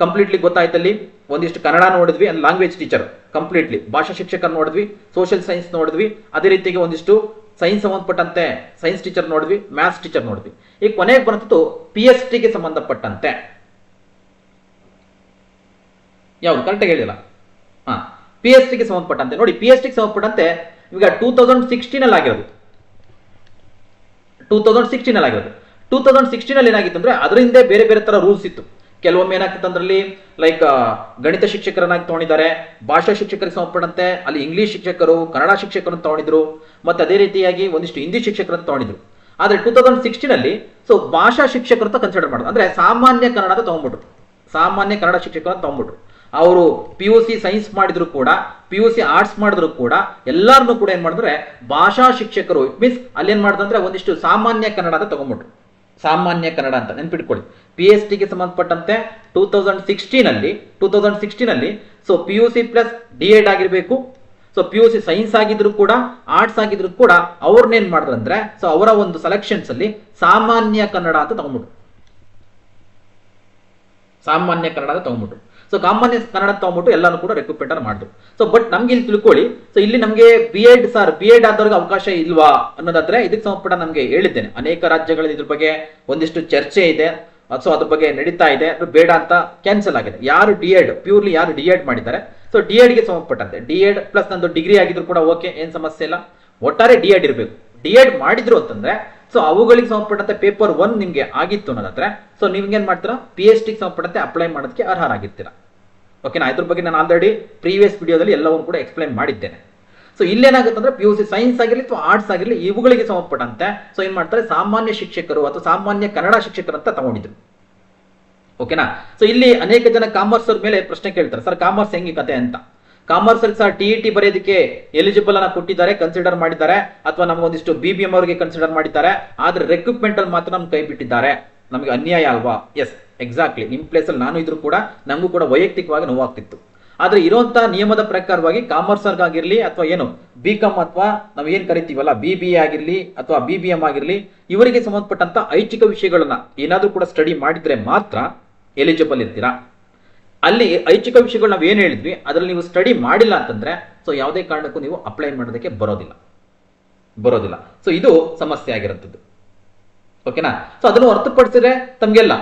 ಕಂಪ್ಲೀಟ್ಲಿ ಗೊತ್ತಾಯ್ತಲ್ಲಿ? ಒಂದಿಷ್ಟು ಕನ್ನಡ ನೋಡಿದ್ವಿ ಅಂಡ್ ಲ್ಯಾಂಗ್ವೇಜ್ ಟೀಚರ್ ಕಂಪ್ಲೀಟ್ಲಿ ಭಾಷಾ ಶಿಕ್ಷಕರು ನೋಡಿದ್ವಿ ಸೋಷಿಯಲ್ ಸೈನ್ಸ್ ನೋಡಿದ್ವಿ. ಅದೇ ರೀತಿಗೆ ಒಂದಿಷ್ಟು ಸೈನ್ಸ್ ಸಂಬಂಧಪಟ್ಟಂತೆ ಸೈನ್ಸ್ ಟೀಚರ್ ನೋಡಿದ್ವಿ ಮ್ಯಾಥ್ಸ್ ಟೀಚರ್ ನೋಡಿದ್ವಿ. ಈಗ ಕೊನೆಗೆ ಬಂತು ಪಿ ಎಸ್ ಟಿಗೆ ಸಂಬಂಧಪಟ್ಟಂತೆ. ಯಾವ್ದು? ಕರೆಕ್ಟ್ ಹೇಳಿಲ್ಲ. ಹಾ ಪಿ ಎಸ್ ಟಿಗೆ ಸಂಬಂಧಪಟ್ಟಂತೆ. ನೋಡಿ ಪಿ ಎಸ್ ಟಿಗೆ ಸಂಬಂಧಪಟ್ಟಂತೆ ಈಗ ಟೂ ತೌಸಂಡ್ ಸಿಕ್ಸ್ಟೀನ್ ಅಲ್ಲಿ ಆಗಿರೋದು. ಟೂ ತೌಸಂಡ್ ಸಿಕ್ಸ್ಟೀನ್ ಅಲ್ಲಿ ಆಗಿರೋದು. ಟೂ ತೌಸಂಡ್ ಸಿಕ್ಸ್ಟೀನ್ ಅಲ್ಲಿ ಏನಾಗಿತ್ತು ಅಂದ್ರೆ, ಅದರಿಂದ ಬೇರೆ ಬೇರೆ ತರ ರೂಲ್ಸ್ ಇತ್ತು. ಕೆಲವೊಮ್ಮೆ ಏನಾಗ್ತಿತ್ತು ಅಂದ್ರಲ್ಲಿ ಲೈಕ್ ಗಣಿತ ಶಿಕ್ಷಕರನ್ನಾಗಿ ತಗೊಂಡಿದ್ದಾರೆ, ಭಾಷಾ ಶಿಕ್ಷಕರಿಗೆ ಸಂಬಂಧಪಟ್ಟಂತೆ ಅಲ್ಲಿ ಇಂಗ್ಲಿಷ್ ಶಿಕ್ಷಕರು, ಕನ್ನಡ ಶಿಕ್ಷಕರನ್ನು ತಗೊಂಡಿದ್ರು, ಮತ್ತೆ ಅದೇ ರೀತಿಯಾಗಿ ಒಂದಿಷ್ಟು ಹಿಂದಿ ಶಿಕ್ಷಕರನ್ನು ತಗೊಂಡಿದ್ರು. ಆದ್ರೆ ಟೂ ತೌಸಂಡ್ ಸಿಕ್ಸ್ಟೀನ್ ಅಲ್ಲಿ ಸೊ ಭಾಷಾ ಶಿಕ್ಷಕರು ಅಂತ ಕನ್ಸಿಡರ್ ಮಾಡೋದು. ಅಂದ್ರೆ ಸಾಮಾನ್ಯ ಕನ್ನಡ ತಗೊಂಡ್ಬಿಟ್ರು ಸಾಮಾನ್ಯ ಕನ್ನಡ ಶಿಕ್ಷಕರನ್ನ ತಗೊಂಡ್ಬಿಟ್ರು ಅವರು ಪಿ ಯು ಸಿ ಸೈನ್ಸ್ ಮಾಡಿದ್ರು ಕೂಡ ಪಿ ಯು ಸಿ ಆರ್ಟ್ಸ್ ಮಾಡಿದ್ರು ಕೂಡ ಎಲ್ಲಾರನ್ನು ಕೂಡ ಏನ್ ಮಾಡಿದ್ರೆ, ಭಾಷಾ ಶಿಕ್ಷಕರು ಇಟ್ ಮೀನ್ಸ್ ಅಲ್ಲಿ ಏನ್ ಮಾಡಿದ್ರೆ ಒಂದಿಷ್ಟು ಸಾಮಾನ್ಯ ಕನ್ನಡ ಅಂತ ತಗೊಂಡ್ಬಿಟ್ರು ಸಾಮಾನ್ಯ ಕನ್ನಡ ಅಂತ ನೆನ್ಪಿಟ್ಕೊಳ್ಳಿ. ಪಿ ಎಸ್ ಟಿಗೆ ಸಂಬಂಧಪಟ್ಟಂತೆ ಟೂ ತೌಸಂಡ್ ಸಿಕ್ಸ್ಟೀನ್ ಅಲ್ಲಿ ಟೂ ತೌಸಂಡ್ ಸಿಕ್ಸ್ಟೀನ್ ಅಲ್ಲಿ so P U C plus D Ed ಆಗಿರಬೇಕು. So P U C science ಆಗಿದ್ರು ಕೂಡ ಆರ್ಟ್ಸ್ ಆಗಿದ್ರು ಕೂಡ ಅವ್ರನ್ನೇನ್ ಮಾಡಿದ್ರು ಅಂದ್ರೆ ಸೊ ಅವರ ಒಂದು ಸೆಲೆಕ್ಷನ್ಸ್ ಅಲ್ಲಿ ಸಾಮಾನ್ಯ ಕನ್ನಡ ಅಂತ ತಗೊಂಡ್ಬಿಟ್ರು. ಸಾಮಾನ್ಯ ಕನ್ನಡ ತಗೊಂಡ್ಬಿಟ್ಟು ಸೊ ಕಾಮನ್ ಕನ್ನಡ ತಗೊಂಡ್ಬಿಟ್ಟು ಎಲ್ಲಾನು ಕೂಡ ರೆಕ್ರೂಟ್ಮೆಂಟ್ ಮಾಡಿದ್ರು ಸೊ ಬಟ್ ನಮ್ಗೆ ಇಲ್ಲಿ ತಿಳ್ಕೊಳ್ಳಿ. ಸೊ ಇಲ್ಲಿ ನಮಗೆ B Ed sir B Ed ಆದವ್ರಿಗೆ ಅವಕಾಶ ಇಲ್ವಾ ಅನ್ನೋದಾದ್ರೆ ಇದಕ್ಕೆ ಸಂಬಂಧಪಟ್ಟ ನಮಗೆ ಹೇಳಿದ್ದೇನೆ. ಅನೇಕ ರಾಜ್ಯಗಳಲ್ಲಿ ಇದ್ರ ಬಗ್ಗೆ ಒಂದಿಷ್ಟು ಚರ್ಚೆ ಇದೆ. ಸೊ ಅದ್ರ ಬಗ್ಗೆ ನಡೀತಾ ಇದೆ. ಅದು ಬೇಡ ಅಂತ ಕ್ಯಾನ್ಸಲ್ ಆಗಿದೆ. ಯಾರು ಡಿ ಎಡ್ ಪ್ಯೂರ್ಲಿ ಯಾರು ಡಿ ಎಡ್ ಮಾಡಿದ್ದಾರೆ. ಸೊ ಡಿ ಗೆ ಸಂಬಂಧಪಟ್ಟಂತೆ. ಡಿ ಎಡ್ ಪ್ಲಸ್ ನಂದು ಡಿಗ್ರಿ ಆಗಿದ್ರು ಕೂಡ ಓಕೆ ಏನ್ ಸಮಸ್ಯೆ ಇಲ್ಲ. ಒಟ್ಟಾರೆ ಡಿ ಎಡ್ ಇರಬೇಕು. ಡಿ ಎಡ್ ಮಾಡಿದ್ರು ಅಂತಂದ್ರೆ ಸೊ ಅವುಗಳಿಗೆ ಸಂಬಂಧಪಟ್ಟಂತೆ ಪೇಪರ್ ಒನ್ ನಿಮಗೆ ಆಗಿತ್ತು ಅನ್ನೋದಾದ್ರೆ ಸೊ ನಿಮ್ಗೆ ಏನ್ ಮಾಡ್ತೀರಾ? ಪಿ ಎಚ್ ಡಿಗೆ ಸಂಬಂಧಪಟ್ಟಂತೆ ಅಪ್ಲೈ ಮಾಡೋದಕ್ಕೆ ಅರ್ಹರಾಗಿರ್ತೀರಾ. ಓಕೆನಾ ಇದ್ರ ಬಗ್ಗೆ ನಾನು ಆಲ್ರೆಡಿ ಪ್ರೀವಿಯಸ್ ವಿಡಿಯೋದಲ್ಲಿ ಎಲ್ಲವನ್ನು ಕೂಡ ಎಕ್ಸ್ಪ್ಲೈನ್ ಮಾಡಿದ್ದೇನೆ. ಸೊ ಇಲ್ಲೇನಾಗುತ್ತೆ ಅಂದ್ರೆ ಪಿ ಯು ಸಿ ಸೈನ್ಸ್ ಆಗಿರಲಿ ಅಥವಾ ಆರ್ಟ್ಸ್ ಆಗಿರಲಿ ಇವುಗಳಿಗೆ ಸಂಬಂಧಪಟ್ಟಂತೆ ಸೊ ಏನ್ ಮಾಡ್ತಾರೆ? ಸಾಮಾನ್ಯ ಶಿಕ್ಷಕರು ಅಥವಾ ಸಾಮಾನ್ಯ ಕನ್ನಡ ಶಿಕ್ಷಕರು ಅಂತ ತಗೊಂಡಿದ್ರು. ಓಕೆನಾ ಸೊ ಇಲ್ಲಿ ಅನೇಕ ಜನ ಕಾಮರ್ಸ್ ಮೇಲೆ ಪ್ರಶ್ನೆ ಕೇಳ್ತಾರೆ. ಸರ್ ಕಾಮರ್ಸ್ ಹೆಂಗೆ ಕತೆ? ಅಂತ. ಕಾಮರ್ಸ್ ಸಹ ಟಿ ಇ ಟಿ ಬರೆಯೋದಕ್ಕೆ ಎಲಿಜಿಬಲ್ ಅನ್ನ ಕೊಟ್ಟಿದ್ದಾರೆ ಕನ್ಸಿಡರ್ ಮಾಡಿದ್ದಾರೆ, ಅಥವಾ ನಮಗೊಂದಿಷ್ಟು ಬಿ ಬಿ ಎಂ ಅವರಿಗೆ ಕನ್ಸಿಡರ್ ಮಾಡಿದ್ದಾರೆ, ಆದ್ರೆ ರೆಕ್ರೂಟ್ಮೆಂಟ್ ಅಲ್ಲಿ ಮಾತ್ರ ನಮ್ಗೆ ಕೈ ಬಿಟ್ಟಿದ್ದಾರೆ. ನಮಗೆ ಅನ್ಯಾಯ ಅಲ್ವಾ? ಎಸ್ ಎಕ್ಸಾಕ್ಟ್ಲಿ ನಿಮ್ ಪ್ಲೇಸ್ ಅಲ್ಲಿ ನಾನು ಇದ್ರು ಕೂಡ ನಮಗೂ ಕೂಡ ವೈಯಕ್ತಿಕವಾಗಿ ನೋವಾಗ್ತಿತ್ತು. ಆದ್ರೆ ಇರುವಂತಹ ನಿಯಮದ ಪ್ರಕಾರವಾಗಿ ಕಾಮರ್ಸ್ ಆಗಿರ್ಲಿ ಅಥವಾ ಏನು ಬಿ ಕಾಮ್ ಅಥವಾ ನಾವು ಏನ್ ಕರಿತೀವಲ್ಲ ಬಿ ಬಿ ಆಗಿರ್ಲಿ ಅಥವಾ ಬಿ ಬಿ ಎಂ ಆಗಿರ್ಲಿ, ಇವರಿಗೆ ಸಂಬಂಧಪಟ್ಟಂತ ಐಚ್ಛಿಕ ವಿಷಯಗಳನ್ನ ಏನಾದ್ರೂ ಕೂಡ ಸ್ಟಡಿ ಮಾಡಿದ್ರೆ ಮಾತ್ರ ಎಲಿಜಿಬಲ್ ಇರ್ತೀರಾ? ಅಲ್ಲಿ ಐಚ್ಛಿಕ ವಿಷಯಗಳು ನಾವು ಏನು ಹೇಳಿದ್ವಿ, ಅದರಲ್ಲಿ ನೀವು ಸ್ಟಡಿ ಮಾಡಿಲ್ಲ ಅಂತಂದ್ರೆ ಸೊ ಯಾವುದೇ ಕಾರಣಕ್ಕೂ ನೀವು ಅಪ್ಲೈ ಮಾಡೋದಕ್ಕೆ ಬರೋದಿಲ್ಲ. ಬರೋದಿಲ್ಲ. ಸೊ ಇದು ಸಮಸ್ಯೆ ಆಗಿರುತ್ತದೆ ಓಕೆನಾ ಸೊ ಅದನ್ನು ಹೊರತುಪಡಿಸಿದ್ರೆ ತಮಗೆಲ್ಲ?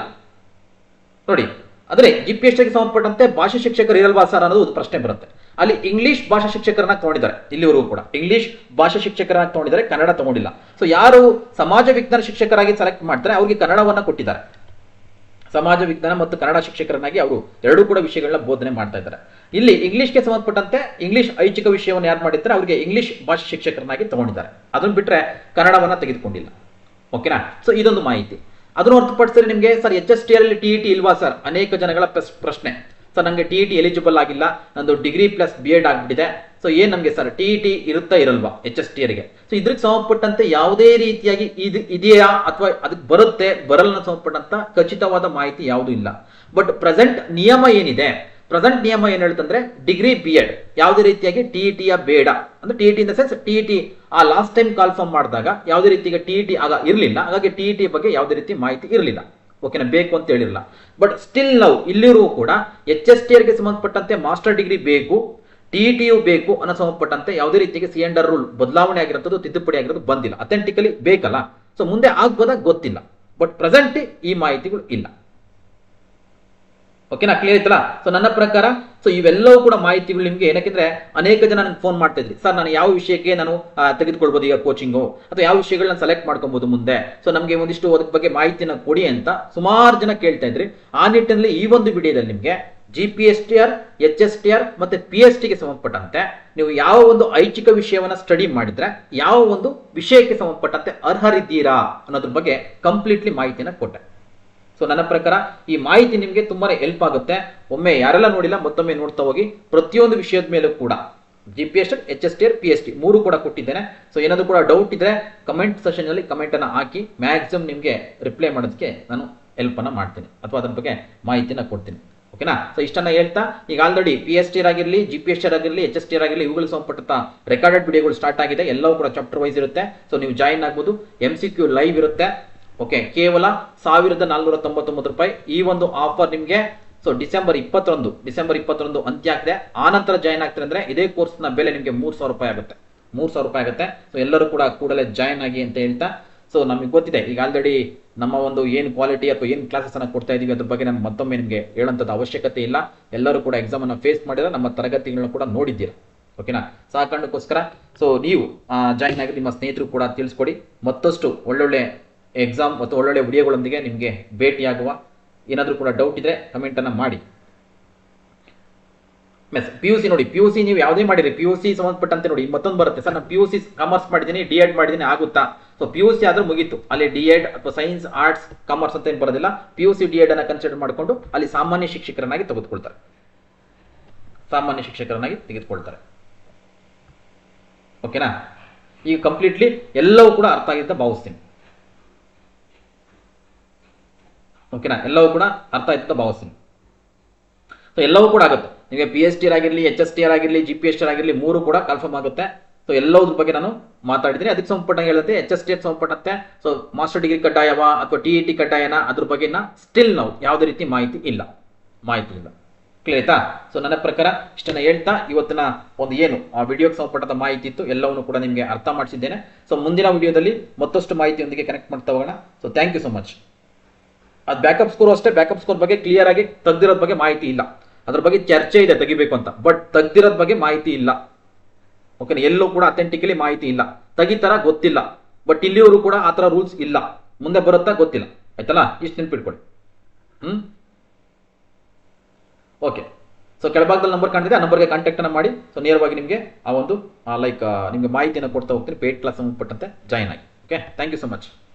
ನೋಡಿ ಅಂದ್ರೆ ಜಿ ಪಿ ಎಸ್ಗೆ ಸಂಬಂಧಪಟ್ಟಂತೆ ಭಾಷಾ ಶಿಕ್ಷಕರು ಇರಲ್ವಾ ಸರ್ ಅನ್ನೋದು ಒಂದು ಪ್ರಶ್ನೆ ಬರುತ್ತೆ. ಅಲ್ಲಿ ಇಂಗ್ಲಿಷ್ ಭಾಷಾ ಶಿಕ್ಷಕರನ್ನ ತಗೊಂಡಿದ್ದಾರೆ, ಇಲ್ಲಿವರೆಗೂ ಕೂಡ. ಇಂಗ್ಲಿಷ್ ಭಾಷಾ ಶಿಕ್ಷಕರನ್ನ ತಗೊಂಡಿದ್ದಾರೆ, ಕನ್ನಡ ತಗೊಂಡಿಲ್ಲ. ಸೊ ಯಾರು ಸಮಾಜ ವಿಜ್ಞಾನ ಶಿಕ್ಷಕರಾಗಿ ಸೆಲೆಕ್ಟ್ ಮಾಡ್ತಾರೆ, ಅವ್ರಿಗೆ ಕನ್ನಡವನ್ನ ಕೊಟ್ಟಿದ್ದಾರೆ. ಸಮಾಜ ವಿಜ್ಞಾನ ಮತ್ತು ಕನ್ನಡ ಶಿಕ್ಷಕರನ್ನಾಗಿ ಅವರು ಎರಡೂ ಕೂಡ ವಿಷಯಗಳನ್ನ ಬೋಧನೆ ಮಾಡ್ತಾ ಇದ್ದಾರೆ. ಇಲ್ಲಿ ಇಂಗ್ಲಿಷ್ಗೆ ಸಂಬಂಧಪಟ್ಟಂತೆ ಇಂಗ್ಲಿಷ್ ಐಚ್ಛಿಕ ವಿಷಯವನ್ನು ಯಾರು ಮಾಡಿದ್ರೆ ಅವರಿಗೆ ಇಂಗ್ಲಿಷ್ ಭಾಷೆ ಶಿಕ್ಷಕರನ್ನಾಗಿ ತಗೊಂಡಿದ್ದಾರೆ. ಅದನ್ನು ಬಿಟ್ಟರೆ ಕನ್ನಡವನ್ನ ತೆಗೆದುಕೊಂಡಿಲ್ಲ. ಓಕೆನಾ? ಸೊ ಇದೊಂದು ಮಾಹಿತಿ. ಅದನ್ನು ಹೊರತುಪಡಿಸಿದ್ರೆ ನಿಮಗೆ ಸರ್ ಎಚ್ ಎಸ್ ಟಿ ಅಲ್ಲಿ ಟಿ ಇ ಟಿ ಇಲ್ವಾ ಸರ್? ಅನೇಕ ಜನಗಳ ಪ್ರಶ್- ಪ್ರಶ್ನೆ. ಸರ್ ನನಗೆ ಟಿ ಇ ಟಿ ಎಲಿಜಿಬಲ್ ಆಗಿಲ್ಲ. ನಂದು ಡಿಗ್ರಿ ಪ್ಲಸ್ ಬಿ ಎಡ್ ಆಗ್ಬಿಟ್ಟಿದೆ. ಸೊ ಏನ್ ನಮಗೆ ಸರ್ ಟಿ ಇ ಟಿ ಇರುತ್ತಾ ಇರಲ್ವಾ ಎಚ್ ಎಸ್ ಟಿ ಅವರಿಗೆ ಸೊ ಇದ್ರಿಗೆ ಸಂಬಂಧಪಟ್ಟಂತೆ ಯಾವುದೇ ರೀತಿಯಾಗಿ ಇದು, ಇದೆಯಾ ಅಥವಾ ಅದಕ್ಕೆ ಬರುತ್ತೆ ಬರಲ್ಲ ಸಂಬಂಧಪಟ್ಟಂತ ಖಚಿತವಾದ ಮಾಹಿತಿ ಯಾವುದೂ ಇಲ್ಲ. ಬಟ್ ಪ್ರೆಸೆಂಟ್ ನಿಯಮ ಏನಿದೆ? ಪ್ರೆಸೆಂಟ್ ನಿಯಮ ಏನ್ ಹೇಳ್ತಂದ್ರೆ ಡಿಗ್ರಿ ಬಿ ಎಡ್ ಯಾವುದೇ ರೀತಿಯಾಗಿ ಟಿ ಇ ಟಿಯ ಬೇಡ ಅಂದ್ರೆ T E T in the sense T E T ಆ ಲಾಸ್ಟ್ ಟೈಮ್ ಕಾಲ್ಫಾರ್ಮ್ ಮಾಡಿದಾಗ ಯಾವುದೇ ರೀತಿಯಾಗಿ ಟಿ ಇ ಟಿ ಆಗ ಇರಲಿಲ್ಲ. ಹಾಗಾಗಿ ಟಿ ಇ ಟಿ ಬಗ್ಗೆ ಯಾವುದೇ ರೀತಿ ಮಾಹಿತಿ ಇರಲಿಲ್ಲ. ಓಕೆನಾ, ಬೇಕು ಅಂತ ಹೇಳಿರಲ್ಲ ಬಟ್ ಸ್ಟಿಲ್ ನಾವು ಇಲ್ಲಿರೂ ಕೂಡ ಎಚ್ ಎಸ್ ಟಿ ಆರ್ಗೆ ಸಂಬಂಧಪಟ್ಟಂತೆ ಮಾಸ್ಟರ್ ಡಿಗ್ರಿ ಬೇಕು ಟಿ ಟಿ ಯು ಬೇಕು ಅನ್ನೋ ಸಂಬಂಧಪಟ್ಟಂತೆ ಯಾವುದೇ ರೀತಿಗೆ ಸಿ ಅಂಡರ್ ರೂಲ್ ಬದಲಾವಣೆ ಆಗಿರೋದು ತಿದ್ದುಪಡಿ ಆಗಿರೋದು ಬಂದಿಲ್ಲ. ಅಥೆಂಟಿಕಲಿ ಬೇಕಲ್ಲ. ಸೊ ಮುಂದೆ ಆಗ್ಬೋದಾಗ ಗೊತ್ತಿಲ್ಲ. ಬಟ್ ಪ್ರೆಸೆಂಟ್ ಈ ಮಾಹಿತಿಗಳು ಇಲ್ಲ. ಓಕೆನಾ ಕ್ಲಿಯರ್ ಇತ್ತಲ್ಲ ಸೊ ನನ್ನ ಪ್ರಕಾರ ಸೊ ಇವೆಲ್ಲವೂ ಕೂಡ ಮಾಹಿತಿಗಳು ನಿಮಗೆ ಏನಕ್ಕೆಂದ್ರೆ ಅನೇಕ ಜನ ನನಗೆ ಫೋನ್ ಮಾಡ್ತಾ ಇದ್ರಿ ಸರ್ ನಾನು ಯಾವ ವಿಷಯಕ್ಕೆ ನಾನು ತೆಗೆದುಕೊಳ್ಬೋದು ಈಗ ಕೋಚಿಂಗು ಅಥವಾ ಯಾವ ವಿಷಯಗಳನ್ನ ಸೆಲೆಕ್ಟ್ ಮಾಡ್ಕೊಬಹುದು ಮುಂದೆ? ಸೊ ನಮಗೆ ಒಂದಿಷ್ಟು ಅದಕ್ಕೆ ಬಗ್ಗೆ ಮಾಹಿತಿನ ಕೊಡಿ ಅಂತ ಸುಮಾರು ಜನ ಕೇಳ್ತಾ ಇದ್ರಿ. ಆ ನಿಟ್ಟಿನಲ್ಲಿ ಈ ಒಂದು ವಿಡಿಯೋದಲ್ಲಿ ನಿಮಗೆ G P S T R H S T R ಮತ್ತೆ ಪಿ ಎಸ್ ಟಿಗೆ ಸಂಬಂಧಪಟ್ಟಂತೆ ನೀವು ಯಾವ ಒಂದು ಐಚ್ಛಿಕ ವಿಷಯವನ್ನ ಸ್ಟಡಿ ಮಾಡಿದ್ರೆ, ಯಾವ ಒಂದು ವಿಷಯಕ್ಕೆ ಸಂಬಂಧಪಟ್ಟಂತೆ ಅರ್ಹರಿದ್ದೀರಾ ಅನ್ನೋದ್ರ ಬಗ್ಗೆ ಕಂಪ್ಲೀಟ್ಲಿ ಮಾಹಿತಿನ ಕೊಟ್ಟೆ. ಸೊ ನನ್ನ ಪ್ರಕಾರ ಈ ಮಾಹಿತಿ ನಿಮಗೆ ತುಂಬಾನೇ ಹೆಲ್ಪ್ ಆಗುತ್ತೆ. ಒಮ್ಮೆ ಯಾರೆಲ್ಲ ನೋಡಿಲ್ಲ, ಮತ್ತೊಮ್ಮೆ ನೋಡ್ತಾ ಹೋಗಿ. ಪ್ರತಿಯೊಂದು ವಿಷಯದ ಮೇಲೂ ಕೂಡ. G P S H S T R P S T ಮೂರು ಕೂಡ ಕೊಟ್ಟಿದ್ದೇನೆ. ಸೊ ಏನಾದರೂ ಕೂಡ ಡೌಟ್ ಇದ್ರೆ ಕಮೆಂಟ್ ಸೆಷನ್ ಅಲ್ಲಿ ಕಮೆಂಟ್ ಅನ್ನ ಹಾಕಿ. ಮ್ಯಾಕ್ಸಿಮಮ್ ನಿಮಗೆ ರಿಪ್ಲೈ ಮಾಡೋದಕ್ಕೆ ನಾನು ಹೆಲ್ಪ್ ಅನ್ನ ಮಾಡ್ತೀನಿ. ಅಥವಾ ಅದ್ರ ಬಗ್ಗೆ ಮಾಹಿತಿನ ಕೊಡ್ತೀನಿ. ಓಕೆನಾ ಸೊ ಇಷ್ಟನ್ನ ಹೇಳ್ತಾ, ಈಗ ಆಲ್ರೆಡಿ ಪಿ ಎಸ್ ಟಿ ಆಗಿರಲಿ ಜಿ ಪಿ ಎಸ್ ಟಿ ಆಗಿರಲಿ ಎಚ್ ಎಸ್ ಟಿ ಆಗಿರಲಿ, ಇವುಗಳಿಗೆ ಸಂಬಂಧಪಟ್ಟ ರೆಕಾರ್ಡೆಡ್ ವಿಡಿಯೋಗಳು ಸ್ಟಾರ್ಟ್ ಆಗಿದೆ. ಎಲ್ಲವೂ ಕೂಡ ಚಾಪ್ಟರ್ ವೈಸ್ ಇರುತ್ತೆ. ಸೊ ನೀವು ಜಾಯಿನ್ ಆಗ್ಬೋದು. ಎಂ ಸಿ ಕ್ಯೂ ಲೈವ್ ಇರುತ್ತೆ. ಓಕೆ ಕೇವಲ ಸಾವಿರದ ನಾಲ್ನೂರ ತೊಂಬತ್ತೊಂಬತ್ತು ರೂಪಾಯಿ ಈ ಒಂದು ಆಫರ್ ನಿಮಗೆ. ಸೊ ಡಿಸೆಂಬರ್ ಇಪ್ಪತ್ತೊಂದು ಡಿಸೆಂಬರ್ ಇಪ್ಪತ್ತೊಂದು ಅಂತ್ಯ ಆಗಿದೆ ಆ ನಂತರ ಜಾಯಿನ್ ಆಗ್ತಾರೆ ಅಂದ್ರೆ ಇದೇ ಕೋರ್ಸ್ನ ಬೆಲೆ ನಿಮಗೆ ಮೂರು ಸಾವಿರ ರೂಪಾಯಿ ಆಗುತ್ತೆ. ಮೂರು ಸಾವಿರ ರೂಪಾಯಿ ಆಗುತ್ತೆ. ಸೊ ಎಲ್ಲರೂ ಕೂಡ ಕೂಡಲೇ ಜಾಯಿನ್ ಆಗಿ ಅಂತ ಹೇಳ್ತಾ. ಸೊ ನಮಗೆ ಗೊತ್ತಿದೆ, ಈಗ ಆಲ್ರೆಡಿ ನಮ್ಮ ಒಂದು ಏನು ಕ್ವಾಲಿಟಿ ಅಥವಾ ಏನು ಕ್ಲಾಸಸ್ ಅನ್ನ ಕೊಡ್ತಾ ಇದೀವಿ ಅದ್ರ ಬಗ್ಗೆ ನಾನು ಮತ್ತೊಮ್ಮೆ ನಿಮಗೆ ಹೇಳೋಂಥದ್ದು ಅವಶ್ಯಕತೆ ಇಲ್ಲ. ಎಲ್ಲರೂ ಕೂಡ ಎಕ್ಸಾಮ್ ಅನ್ನ ಫೇಸ್ ಮಾಡಿದ್ರೆ ನಮ್ಮ ತರಗತಿಗಳನ್ನ ಕೂಡ ನೋಡಿದ್ದೀರಾ. ಓಕೆನಾ ಆ ಸೊ ನೀವು ಜಾಯಿನ್ ಆಗಿ ನಿಮ್ಮ ಸ್ನೇಹಿತರು ಕೂಡ ತಿಳಿಸ್ಕೊಡಿ. ಮತ್ತಷ್ಟು ಒಳ್ಳೊಳ್ಳೆ ಎಕ್ಸಾಮ್ ಮತ್ತು ಒಳ್ಳೊಳ್ಳೆ ವಿಡಿಯೋಗಳೊಂದಿಗೆ ನಿಮಗೆ ಭೇಟಿಯಾಗುವ ಏನಾದರೂ ಕೂಡ ಡೌಟ್ ಇದ್ರೆ ಕಮೆಂಟನ್ನು ಮಾಡಿ. ಮೆಸ್ ಪಿ ಯು ಸಿ ನೋಡಿ ಪಿ ಯು ಸಿ ನೀವು ಯಾವುದೇ ಮಾಡಿರಿ ಪಿ ಯು ಸಿ ಸಂಬಂಧಪಟ್ಟಂತೆ ನೋಡಿ, ಮತ್ತೊಂದು ಬರುತ್ತೆ. ಸರ್, ನಾನು ಪಿ ಯು ಸಿ ಕಾಮರ್ಸ್ ಮಾಡಿದ್ದೀನಿ ಡಿ ಎಡ್ ಮಾಡಿದ್ದೀನಿ, ಆಗುತ್ತಾ? ಸೊ ಪಿ ಯು ಸಿ ಆದರೂ ಮುಗೀತು. ಅಲ್ಲಿ ಡಿ ಎಡ್ ಅಥವಾ ಸೈನ್ಸ್ ಆರ್ಟ್ಸ್ ಕಾಮರ್ಸ್ ಅಂತ ಏನು ಬರೋದಿಲ್ಲ. P U C D Ed ಅನ್ನು ಕನ್ಸಿಡರ್ ಮಾಡಿಕೊಂಡು ಅಲ್ಲಿ ಸಾಮಾನ್ಯ ಶಿಕ್ಷಕರನ್ನಾಗಿ ತೆಗೆದುಕೊಳ್ತಾರೆ. ಸಾಮಾನ್ಯ ಶಿಕ್ಷಕರನ್ನಾಗಿ ತೆಗೆದುಕೊಳ್ತಾರೆ. ಓಕೆನಾ ಈಗ ಕಂಪ್ಲೀಟ್ಲಿ ಎಲ್ಲವೂ ಕೂಡ ಅರ್ಥ ಆಗಿದ್ದ ಭಾವಿಸ್ತೀನಿ. ಓಕೆನಾ ಎಲ್ಲವೂ ಕೂಡ ಅರ್ಥ ಆಯ್ತು ಭಾವಿಸ್ತೀನಿ. ಸೊ ಎಲ್ಲವೂ ಕೂಡ ಆಗುತ್ತೆ. ನಿಮಗೆ ಪಿ ಎಸ್ ಟಿ ಆಗಿರಲಿ ಎಚ್ ಎಸ್ ಟಿ ಆರ್ ಆಗಿರಲಿ ಜಿ ಪಿ ಎಸ್ ಟಿ ಆಗಿರಲಿ, ಮೂರು ಕೂಡ ಕನ್ಫರ್ಮ್ ಆಗುತ್ತೆ. ಸೊ ಎಲ್ಲದ್ರ ಬಗ್ಗೆ ನಾನು ಮಾತಾಡಿದ್ದೀನಿ. ಅದಕ್ಕೆ ಸಂಬಂಧಪಟ್ಟಂಗೆ ಹೇಳುತ್ತೆ ಎಚ್ ಎಸ್ ಟಿ ಸಂಬಂಧಪಟ್ಟಂತೆ ಸೊ ಮಾಸ್ಟರ್ ಡಿಗ್ರಿ ಕಡ್ಡಾಯವಾ ಅಥವಾ ಟಿ ಇ ಟಿ ಕಡ್ಡಾಯನ? ಅದ್ರ ಬಗ್ಗೆ ಸ್ಟಿಲ್ ನಾವು ಯಾವುದೇ ರೀತಿ ಮಾಹಿತಿ ಇಲ್ಲ. ಮಾಹಿತಿ ಇಲ್ಲ. ಕ್ಲಿಯರ್ ಆಯ್ತಾ? ಸೊ ನನ್ನ ಪ್ರಕಾರ ಇಷ್ಟನ್ನ ಹೇಳ್ತಾ ಇವತ್ತಿನ ಒಂದು ಏನು, ಆ ವಿಡಿಯೋಗೆ ಸಂಬಂಧಪಟ್ಟಂತ ಮಾಹಿತಿ ಇತ್ತು, ಎಲ್ಲವನ್ನು ಕೂಡ ನಿಮಗೆ ಅರ್ಥ ಮಾಡಿಸಿದ್ದೇನೆ. ಸೊ ಮುಂದಿನ ವಿಡಿಯೋದಲ್ಲಿ ಮತ್ತಷ್ಟು ಮಾಹಿತಿಯೊಂದಿಗೆ ಕನೆಕ್ಟ್ ಮಾಡ್ತಾ ಹೋಗೋಣ. So thank you so much ಅದು ಬ್ಯಾಕಪ್ ಸ್ಕೋರ್ ಅಷ್ಟೇ ಬ್ಯಾಕಪ್ ಸ್ಕೋರ್ ಬಗ್ಗೆ ಕ್ಲಿಯರ್ ಆಗಿ ತೆಗ್ದಿರೋದ್ ಬಗ್ಗೆ ಮಾಹಿತಿ ಇಲ್ಲ. ಅದ್ರ ಬಗ್ಗೆ ಚರ್ಚೆ ಇದೆ, ತೆಗಿಬೇಕು ಅಂತ. ಬಟ್ ತೆಗ್ದಿರೋದ್ ಬಗ್ಗೆ ಮಾಹಿತಿ ಇಲ್ಲ. ಓಕೆನಾ ಎಲ್ಲೂ ಕೂಡ ಅಥೆಂಟಿಕಲಿ ಮಾಹಿತಿ ಇಲ್ಲ. ತೆಗಿತಾರ ಗೊತ್ತಿಲ್ಲ. ಬಟ್ ಇಲ್ಲಿಯವರು ಕೂಡ ಆ ಥರ ರೂಲ್ಸ್ ಇಲ್ಲ. ಮುಂದೆ ಬರುತ್ತಾ ಗೊತ್ತಿಲ್ಲ. ಆಯ್ತಲ್ಲ? ಇಷ್ಟು ನೆನ್ಪಿಟ್ಕೊಳ್ಳಿ. ಹ್ಮ್? ಓಕೆ ಸೊ ಕೆಳಭಾಗದಲ್ಲಿ ನಂಬರ್ ಕಾಣ್ತಿದೆ. ಆ ನಂಬರ್ಗೆ ಕಾಂಟ್ಯಾಕ್ಟ್ ಅನ್ನ ಮಾಡಿ. ಸೊ ನೇರವಾಗಿ ನಿಮಗೆ ಆ ಒಂದು ಲೈಕ್ ನಿಮಗೆ ಮಾಹಿತಿಯನ್ನು ಕೊಡ್ತಾ ಹೋಗ್ತೀನಿ. ಪೇಡ್ ಕ್ಲಾಸ್ ಸಂಬಂಧಪಟ್ಟಂತೆ ಜಾಯ್ನ್ ಆಗಿ. Okay thank you so much